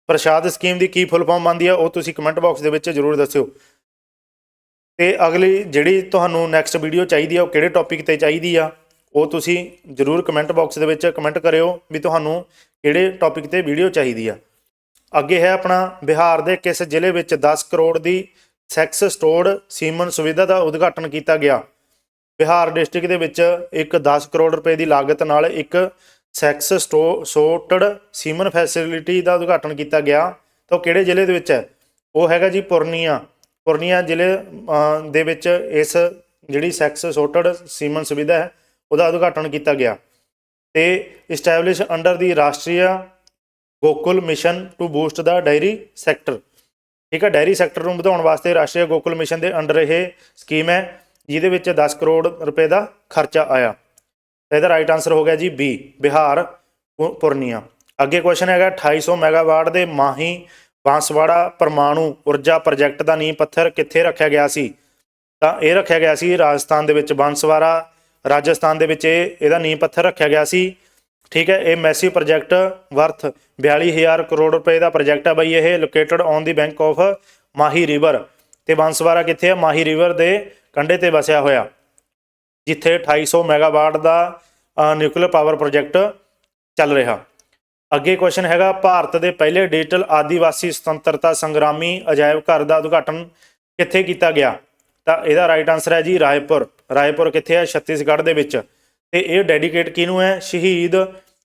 ਪ੍ਰਸ਼ਾਦ ਸਕੀਮ ਦੀ ਕੀ ਫੁੱਲ ਫਾਰਮ ਆਉਂਦੀ ਆ, ਉਹ ਤੁਸੀਂ ਕਮੈਂਟ ਬਾਕਸ ਦੇ ਵਿੱਚ ਜਰੂਰ ਦੱਸਿਓ। ਤੇ ਅਗਲੀ ਜਿਹੜੀ ਤੁਹਾਨੂੰ ਨੈਕਸਟ ਵੀਡੀਓ ਚਾਹੀਦੀ ਆ, ਉਹ ਕਿਹੜੇ ਟੌਪਿਕ ਤੇ ਚਾਹੀਦੀ ਆ, ਉਹ ਤੁਸੀਂ ਜਰੂਰ ਕਮੈਂਟ ਬਾਕਸ ਦੇ ਵਿੱਚ ਕਮੈਂਟ ਕਰਿਓ ਵੀ ਤੁਹਾਨੂੰ ਕਿਹੜੇ ਟੌਪਿਕ ਤੇ ਵੀਡੀਓ ਚਾਹੀਦੀ ਆ। ਅੱਗੇ ਹੈ ਆਪਣਾ ਬਿਹਾਰ ਦੇ ਕਿਸ ਜ਼ਿਲ੍ਹੇ ਵਿੱਚ 10 ਕਰੋੜ ਦੀ ਸੈਕਸ ਸਟੋਰਡ ਸੀਮਨ ਸੁਵਿਧਾ ਦਾ ਉਦਘਾਟਨ ਕੀਤਾ ਗਿਆ? ਬਿਹਾਰ ਡਿਸਟ੍ਰਿਕਟ ਦੇ ਵਿੱਚ ਇੱਕ 10 ਕਰੋੜ ਰੁਪਏ ਦੀ ਲਾਗਤ ਨਾਲ ਇੱਕ ਸੈਕਸ ਸਟੋ ਸੋਰਟਡ ਸੀਮਨ ਫੈਸਿਲਿਟੀ ਦਾ ਉਦਘਾਟਨ ਕੀਤਾ ਗਿਆ। ਤਾਂ ਉਹ ਕਿਹੜੇ ਜ਼ਿਲ੍ਹੇ ਦੇ ਵਿੱਚ ਹੈ? ਉਹ ਹੈਗਾ ਜੀ ਪੁਰਨੀਆ। ਪੁਰਨੀਆ ਜ਼ਿਲ੍ਹੇ ਦੇ ਵਿੱਚ ਇਸ ਜਿਹੜੀ ਸੈਕਸ ਸੋਟਡ ਸੀਮਨ ਸੁਵਿਧਾ ਹੈ, ਉਹਦਾ ਉਦਘਾਟਨ ਕੀਤਾ ਗਿਆ। ਤੇ establish under the Rashtriya Gokul mission to boost the dairy sector ਠੀਕ ਹੈ ਡਾਇਰੀ ਸੈਕਟਰ ਨੂੰ ਵਧਾਉਣ ਵਾਸਤੇ ਰਾਸ਼ਟਰੀ ਗੋਕੁਲ ਮਿਸ਼ਨ ਦੇ ਅੰਡਰ ਇਹ ਸਕੀਮ ਹੈ, ਜਿਹਦੇ ਵਿੱਚ 10 ਕਰੋੜ ਰੁਪਏ ਦਾ ਖਰਚਾ ਆਇਆ। ਇਹਦਾ ਰਾਈਟ ਆਨਸਰ ਹੋ ਗਿਆ ਜੀ ਬੀ ਬਿਹਾਰ, ਪੁ- ਪੁਰਨੀਆ। ਅੱਗੇ ਕੁਐਸਚਨ ਹੈਗਾ 2800 ਮੈਗਾਵਾਟ ਦੇ ਮਾਹੀ ਬਾਂਸਵਾੜਾ ਪਰਮਾਣੂ ਊਰਜਾ ਪ੍ਰੋਜੈਕਟ ਦਾ ਨੀਂਹ ਪੱਥਰ ਕਿੱਥੇ ਰੱਖਿਆ ਗਿਆ ਸੀ? ਤਾਂ ਇਹ ਰੱਖਿਆ ਗਿਆ ਸੀ ਰਾਜਸਥਾਨ ਦੇ ਵਿੱਚ ਬਾਂਸਵਾੜਾ, ਰਾਜਸਥਾਨ ਦੇ ਵਿੱਚ ਇਹ, ਇਹਦਾ ਨੀਂਹ ਪੱਥਰ ਰੱਖਿਆ ਗਿਆ ਸੀ ਠੀਕ ਹੈ, ਇਹ ਮੈਸੀ ਪ੍ਰੋਜੈਕਟ ਵਰਥ 42000 ਕਰੋੜ ਰੁਪਏ ਦਾ ਪ੍ਰੋਜੈਕਟ ਹੈ ਬਈ, ਇਹ located on the bank of Mahi river ਤੇ ਬਾਂਸਵਾਰਾ ਕਿੱਥੇ ਹੈ ਮਾਹੀ ਰਿਵਰ ਦੇ ਕੰਢੇ ਤੇ ਵਸਿਆ ਹੋਇਆ। ਜਿੱਥੇ 2800 ਮੈਗਾਵਾਟ ਦਾ ਨਿਊਕਲੀਅਰ ਪਾਵਰ ਪ੍ਰੋਜੈਕਟ ਚੱਲ ਰਿਹਾ। ਅੱਗੇ ਕੁਐਸਚਨ ਹੈਗਾ, ਭਾਰਤ ਦੇ ਪਹਿਲੇ ਡਿਜੀਟਲ ਆਦੀਵਾਸੀ ਸੁਤੰਤਰਤਾ ਸੰਗਰਾਮੀ ਅਜਾਇਬ ਘਰ ਦਾ ਉਦਘਾਟਨ ਕਿੱਥੇ ਕੀਤਾ ਗਿਆ? ਤਾਂ ਇਹਦਾ ਰਾਈਟ ਆਨਸਰ ਹੈ ਜੀ ਰਾਏਪੁਰ। ਰਾਏਪੁਰ ਕਿੱਥੇ ਹੈ ਛੱਤੀਸਗੜ੍ਹ ਦੇ ਵਿੱਚ। ਤੇ ਇਹ ਡੈਡੀਕੇਟ ਕਿਹਨੂੰ ਹੈ? ਸ਼ਹੀਦ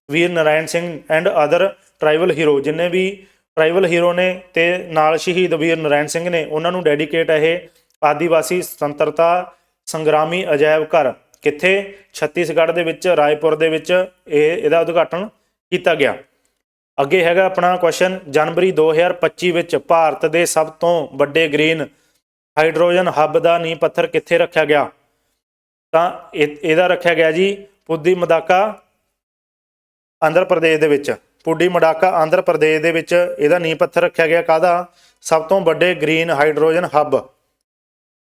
Veer Narayan Singh and other tribal hero ਜਿੰਨੇ ਵੀ ਟ੍ਰਾਈਬਲ ਹੀਰੋ ਨੇ ਤੇ ਨਾਲ ਸ਼ਹੀਦ ਵੀਰ ਨਾਰਾਇਣ ਸਿੰਘ ਨੇ, ਉਹਨਾਂ ਨੂੰ ਡੈਡੀਕੇਟ ਹੈ ਇਹ ਆਦੀਵਾਸੀ ਸੁਤੰਤਰਤਾ ਸੰਗਰਾਮੀ ਅਜਾਇਬ ਘਰ, ਕਿੱਥੇ ਛੱਤੀਸਗੜ੍ਹ ਦੇ ਵਿੱਚ, ਰਾਏਪੁਰ ਦੇ ਵਿੱਚ ਇਹ, ਇਹਦਾ ਉਦਘਾਟਨ ਕੀਤਾ ਗਿਆ। ਅੱਗੇ ਹੈਗਾ ਆਪਣਾ ਕੁਐਸਚਨ ਜਨਵਰੀ 2025 ਵਿੱਚ ਭਾਰਤ ਦੇ ਸਭ ਤੋਂ ਵੱਡੇ ਗ੍ਰੀਨ ਹਾਈਡਰੋਜਨ ਹੱਬ ਦਾ ਨੀਂਹ ਪੱਥਰ ਕਿੱਥੇ ਰੱਖਿਆ ਗਿਆ? ਤਾਂ ਇਹਦਾ ਰੱਖਿਆ ਗਿਆ ਜੀ ਪੁੱਦੀ ਮਦਾਕਾ ਆਂਧਰ ਪ੍ਰਦੇਸ਼ ਦੇ ਵਿੱਚ। ਪੁੱਡੀ ਮਡਾਕਾ ਆਂਧਰ ਪ੍ਰਦੇਸ਼ ਦੇ ਵਿੱਚ ਇਹਦਾ ਨੀਂਹ ਪੱਥਰ ਰੱਖਿਆ ਗਿਆ ਕਾਹਦਾ? ਸਭ ਤੋਂ ਵੱਡੇ ਗ੍ਰੀਨ ਹਾਈਡਰੋਜਨ ਹੱਬ।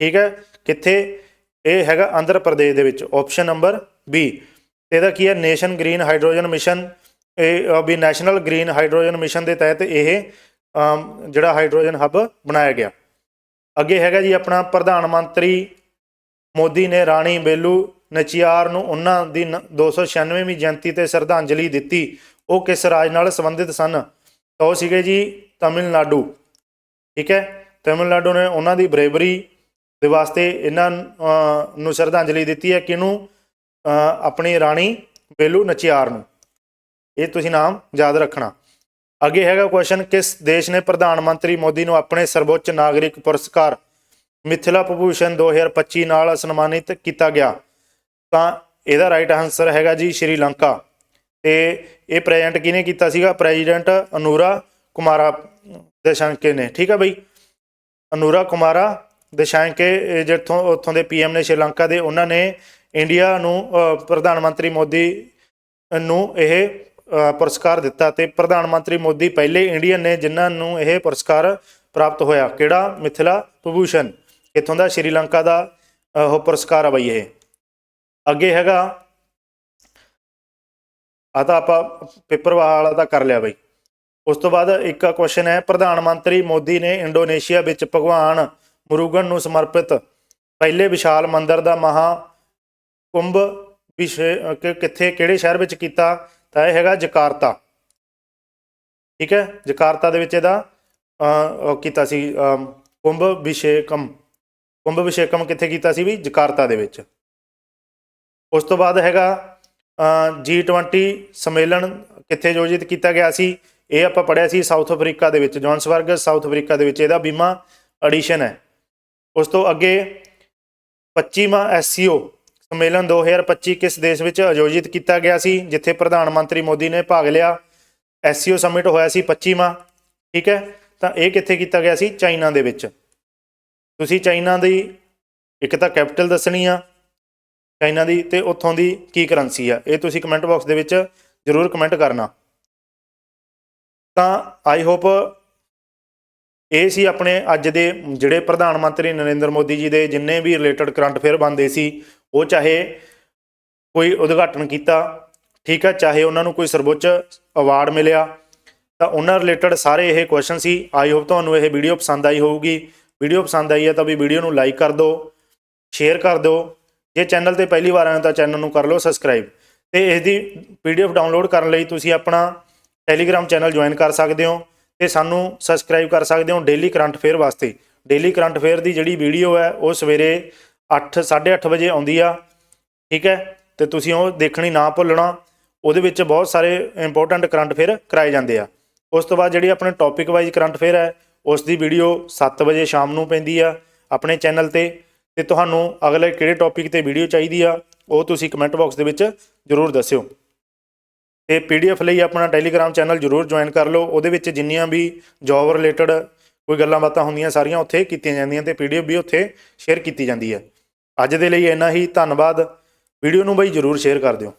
ਠੀਕ ਹੈ? ਕਿੱਥੇ? ਇਹ ਹੈਗਾ ਆਂਧਰ ਪ੍ਰਦੇਸ਼ ਦੇ ਵਿੱਚ। ਆਪਸ਼ਨ ਨੰਬਰ ਬੀ ਇਹਦਾ ਕੀ ਹੈ? ਨੇਸ਼ਨ ਗ੍ਰੀਨ ਹਾਈਡਰੋਜਨ ਮਿਸ਼ਨ ਇਹ ਵੀ ਨੈਸ਼ਨਲ ਗ੍ਰੀਨ ਹਾਈਡਰੋਜਨ ਮਿਸ਼ਨ ਦੇ ਤਹਿਤ ਇਹ ਜਿਹੜਾ ਹਾਈਡਰੋਜਨ ਹੱਬ ਬਣਾਇਆ ਗਿਆ। ਅੱਗੇ ਹੈਗਾ ਜੀ ਆਪਣਾ ਪ੍ਰਧਾਨ ਮੰਤਰੀ ਮੋਦੀ ਨੇ ਰਾਣੀ ਬੇਲੂ ਨਚਿਆਰ ਨੂੰ ਉਹਨਾਂ ਦੀ ਨ- 296ਵੀਂ ਜਯੰਤੀ ਤੇ ਸ਼ਰਧਾਂਜਲੀ ਦਿੱਤੀ। ਉਹ ਕਿਸ ਰਾਜ ਨਾਲ ਸੰਬੰਧਿਤ ਸਨ? ਤਾਂ ਉਹ ਸੀਗੇ ਜੀ ਤਾਮਿਲਨਾਡੂ। ਠੀਕ ਹੈ? ਤਾਮਿਲਨਾਡੂ ਨੇ ਉਹਨਾਂ ਦੀ ਬਰੇਬਰੀ ਦੇ ਵਾਸਤੇ ਇਹਨਾਂ ਨੂੰ ਸ਼ਰਧਾਂਜਲੀ ਦਿੱਤੀ ਹੈ ਕਿਹਨੂੰ? ਆਪਣੀ ਰਾਣੀ ਬੇਲੂ ਨਚਿਆਰ ਨੂੰ। ਇਹ ਤੁਸੀਂ ਨਾਮ ਯਾਦ ਰੱਖਣਾ। ਅੱਗੇ ਹੈਗਾ ਕੁਐਸਚਨ ਕਿਸ ਦੇਸ਼ ਨੇ ਪ੍ਰਧਾਨ ਮੰਤਰੀ ਮੋਦੀ ਨੂੰ ਆਪਣੇ ਸਰਵੋੱਚ ਨਾਗਰਿਕ ਪੁਰਸਕਾਰ ਮਿਥਿਲਾ ਭੂਸ਼ਣ 2025 ਨਾਲ ਸਨਮਾਨਿਤ ਕੀਤਾ ਗਿਆ? ਤਾਂ ਇਹਦਾ ਰਾਈਟ ਆਨਸਰ ਹੈਗਾ ਜੀ ਸ਼੍ਰੀਲੰਕਾ ਤੇ ਇਹ ਪ੍ਰੈਜ਼ੈਂਟ ਕਿਹਨੇ ਕੀਤਾ ਸੀਗਾ? ਪ੍ਰੈਜ਼ੀਡੈਂਟ ਅਨੂਰਾ ਕੁਮਾਰਾ ਦੇਸ਼ਾਂਕੇ ਨੇ। ਠੀਕ ਆ ਬਈ? ਅਨੂਰਾ ਕੁਮਾਰਾ ਦੇਸ਼ਾਂਕੇ ਜਿੱਥੋਂ ਉੱਥੋਂ ਦੇ ਪੀਐਮ ਨੇ ਸ਼੍ਰੀਲੰਕਾ ਦੇ, ਉਹਨਾਂ ਨੇ ਇੰਡੀਆ ਨੂੰ ਪ੍ਰਧਾਨ ਮੰਤਰੀ ਮੋਦੀ ਨੂੰ ਇਹ ਪੁਰਸਕਾਰ ਦਿੱਤਾ ਤੇ ਪ੍ਰਧਾਨ ਮੰਤਰੀ ਮੋਦੀ ਪਹਿਲੇ ਇੰਡੀਅਨ ਨੇ ਜਿਨ੍ਹਾਂ ਨੂੰ ਇਹ ਪੁਰਸਕਾਰ ਪ੍ਰਾਪਤ ਹੋਇਆ। ਕਿਹੜਾ? ਮਿਥਿਲਾ ਭੂਸ਼ਣ ਇੱਥੋਂ ਦਾ ਸ਼੍ਰੀਲੰਕਾ ਦਾ ਉਹ ਪੁਰਸਕਾਰ ਆ ਬਈ ਇਹ। ਅੱਗੇ ਹੈਗਾ। ਆ ਤਾਂ ਆਪਾਂ ਪੇਪਰ ਵਾਲਾ ਤਾਂ ਕਰ ਲਿਆ ਬਈ। ਉਸ ਤੋਂ ਬਾਅਦ ਇੱਕ ਕੁਐਸਚਨ ਹੈ, ਪ੍ਰਧਾਨ ਮੰਤਰੀ ਮੋਦੀ ਨੇ ਇੰਡੋਨੇਸ਼ੀਆ ਵਿੱਚ ਭਗਵਾਨ ਮੁਰੂਗਨ ਨੂੰ ਸਮਰਪਿਤ ਪਹਿਲੇ ਵਿਸ਼ਾਲ ਮੰਦਿਰ ਦਾ ਮਹਾ ਕੁੰਭ ਵਿਸ਼ੇ ਕਿੱਥੇ, ਕਿਹੜੇ ਸ਼ਹਿਰ ਵਿੱਚ ਕੀਤਾ? ਤਾਂ ਇਹ ਹੈਗਾ ਜਕਾਰਤਾ। ਠੀਕ ਹੈ? ਜਕਾਰਤਾ ਦੇ ਵਿੱਚ ਇਹਦਾ ਕੀਤਾ ਸੀ ਕੁੰਭ ਵਿਸ਼ੇਕਮ। ਕੁੰਭ ਵਿਸ਼ੇਕਮ ਕਿੱਥੇ ਕੀਤਾ ਸੀ ਵੀ? ਜਕਾਰਤਾ ਦੇ ਵਿੱਚ। ਉਸ ਤੋਂ ਬਾਅਦ ਹੈਗਾ G20 ਸੰਮੇਲਨ ਕਿੱਥੇ ਆਯੋਜਿਤ ਕੀਤਾ ਗਿਆ ਸੀ, ਇਹ ਆਪਾਂ ਪੜਿਆ ਸੀ ਸਾਊਥ ਅਫਰੀਕਾ ਦੇ ਵਿੱਚ ਜੋਹਾਨਸਬਰਗ ਸਾਊਥ ਅਫਰੀਕਾ ਦੇ ਵਿੱਚ, ਇਹਦਾ ਬੀਮਾ ਐਡੀਸ਼ਨ ਹੈ। ਉਸ ਤੋਂ ਅੱਗੇ 25ਵਾਂ ਐਸਸੀਓ ਸੰਮੇਲਨ 2025 ਕਿਸ ਦੇਸ਼ ਵਿੱਚ ਆਯੋਜਿਤ ਕੀਤਾ ਗਿਆ ਸੀ, ਜਿੱਥੇ ਪ੍ਰਧਾਨ ਮੰਤਰੀ ਮੋਦੀ ਨੇ ਭਾਗ ਲਿਆ। ਐਸਸੀਓ ਸਮਿਟ ਹੋਇਆ ਸੀ 25ਵਾਂ ਠੀਕ ਹੈ? ਤਾਂ ਇਹ ਕਿੱਥੇ ਕੀਤਾ ਗਿਆ ਸੀ? ਚਾਈਨਾ ਦੇ ਵਿੱਚ। ਤੁਸੀਂ ਚਾਈਨਾ ਦੀ ਇੱਕ ਤਾਂ ਕੈਪੀਟਲ ਦੱਸਣੀ ਆ ਚਾਈਨਾ ਦੀ ਤੇ ਉੱਥੋਂ ਦੀ ਕੀ ਕਰੰਸੀ ਆ? ਇਹ ਤੁਸੀਂ ਕਮੈਂਟ ਬਾਕਸ ਦੇ ਵਿੱਚ ਜ਼ਰੂਰ ਕਮੈਂਟ ਕਰਨਾ। ਤਾਂ ਆਈ ਹੋਪ ਇਹ ਸੀ ਆਪਣੇ ਅੱਜ ਦੇ ਜਿਹੜੇ ਪ੍ਰਧਾਨ ਮੰਤਰੀ ਨਰਿੰਦਰ ਮੋਦੀ ਜੀ ਦੇ ਜਿੰਨੇ ਵੀ ਰਿਲੇਟਡ ਕਰੰਟ ਅਫੇਅਰ ਬੰਦੇ ਸੀ, ਉਹ ਚਾਹੇ ਕੋਈ ਉਦਘਾਟਨ ਕੀਤਾ, ਠੀਕ ਹੈ ਚਾਹੇ ਉਹਨਾਂ ਨੂੰ ਕੋਈ ਸਰਵੋੱਚ ਅਵਾਰਡ ਮਿਲਿਆ, ਤਾਂ ਉਹਨਾਂ ਰਿਲੇਟਡ ਸਾਰੇ ਇਹ ਕੁਐਸਚਨ ਸੀ। ਆਈ ਹੋਪ ਤੁਹਾਨੂੰ ਇਹ ਵੀਡੀਓ ਪਸੰਦ ਆਈ ਹੋਊਗੀ। ਵੀਡੀਓ ਪਸੰਦ ਆਈ ਹੈ ਤਾਂ ਵੀ ਵੀਡੀਓ ਨੂੰ ਲਾਈਕ ਕਰ ਦਿਓ ਸ਼ੇਅਰ ਕਰ ਦਿਓ ਜੇ ਚੈਨਲ ਤੇ ਪਹਿਲੀ ਵਾਰ ਆਏ ਹੋ ਤਾਂ ਚੈਨਲ ਨੂੰ ਕਰ ਲਓ ਸਬਸਕ੍ਰਾਈਬ ਤੇ ਇਸ ਦੀ ਪੀਡੀਐਫ ਡਾਊਨਲੋਡ ਕਰਨ ਲਈ ਤੁਸੀਂ ਆਪਣਾ ਟੈਲੀਗ੍ਰਾਮ ਚੈਨਲ ਜੁਆਇਨ ਕਰ ਸਕਦੇ ਹੋ ਤੇ ਸਾਨੂੰ ਸਬਸਕ੍ਰਾਈਬ ਕਰ ਸਕਦੇ ਹੋ ਡੇਲੀ ਕਰੰਟ ਅਫੇਅਰ ਵਾਸਤੇ। ਡੇਲੀ ਕਰੰਟ ਅਫੇਅਰ ਦੀ ਜਿਹੜੀ ਵੀਡੀਓ ਹੈ ਉਹ ਸਵੇਰੇ 8 8:30 ਵਜੇ ਆਉਂਦੀ ਆ, ਠੀਕ ਹੈ? ਤੇ ਤੁਸੀਂ ਉਹ ਦੇਖਣੀ ਨਾ ਭੁੱਲਣਾ, ਉਹਦੇ ਵਿੱਚ ਬਹੁਤ ਸਾਰੇ ਇੰਪੋਰਟੈਂਟ ਕਰੰਟ ਅਫੇਅਰ ਕਰਾਏ ਜਾਂਦੇ ਆ। ਉਸ ਤੋਂ ਬਾਅਦ ਜਿਹੜੀ ਆਪਣੇ ਟੌਪਿਕ ਵਾਈਜ਼ ਕਰੰਟ ਅਫੇਅਰ ਹੈ, ਉਸ ਦੀ ਵੀਡੀਓ 7 ਵਜੇ ਸ਼ਾਮ ਨੂੰ ਪੈਂਦੀ ਆ, ਆਪਣੇ ਚੈਨਲ ਤੇ। ਤੇ ਤੁਹਾਨੂੰ ਅਗਲੇ ਕਿਹੜੇ ਟੌਪਿਕ ਤੇ ਵੀਡੀਓ ਚਾਹੀਦੀ ਆ, ਉਹ ਤੁਸੀਂ ਕਮੈਂਟ ਬਾਕਸ ਦੇ ਵਿੱਚ ਜ਼ਰੂਰ ਦੱਸਿਓ। ਤੇ ਪੀਡੀਐਫ ਲਈ ਆਪਣਾ ਟੈਲੀਗ੍ਰਾਮ ਚੈਨਲ ਜ਼ਰੂਰ ਜੁਆਇਨ ਕਰ ਲਓ। ਉਹਦੇ ਵਿੱਚ ਜਿੰਨੀਆਂ ਵੀ ਜੌਬ ਰਿਲੇਟਡ ਕੋਈ ਗੱਲਾਂ ਬਾਤਾਂ ਹੁੰਦੀਆਂ, ਸਾਰੀਆਂ ਉੱਥੇ ਕੀਤੀਆਂ ਜਾਂਦੀਆਂ ਤੇ ਪੀਡੀਐਫ ਵੀ ਉੱਥੇ ਸ਼ੇਅਰ ਕੀਤੀ ਜਾਂਦੀ ਹੈ ਅੱਜ ਦੇ ਲਈ ਇੰਨਾ ਹੀ, ਧੰਨਵਾਦ। ਵੀਡੀਓ ਨੂੰ ਬਈ ਜ਼ਰੂਰ ਸ਼ੇਅਰ ਕਰ ਦਿਓ।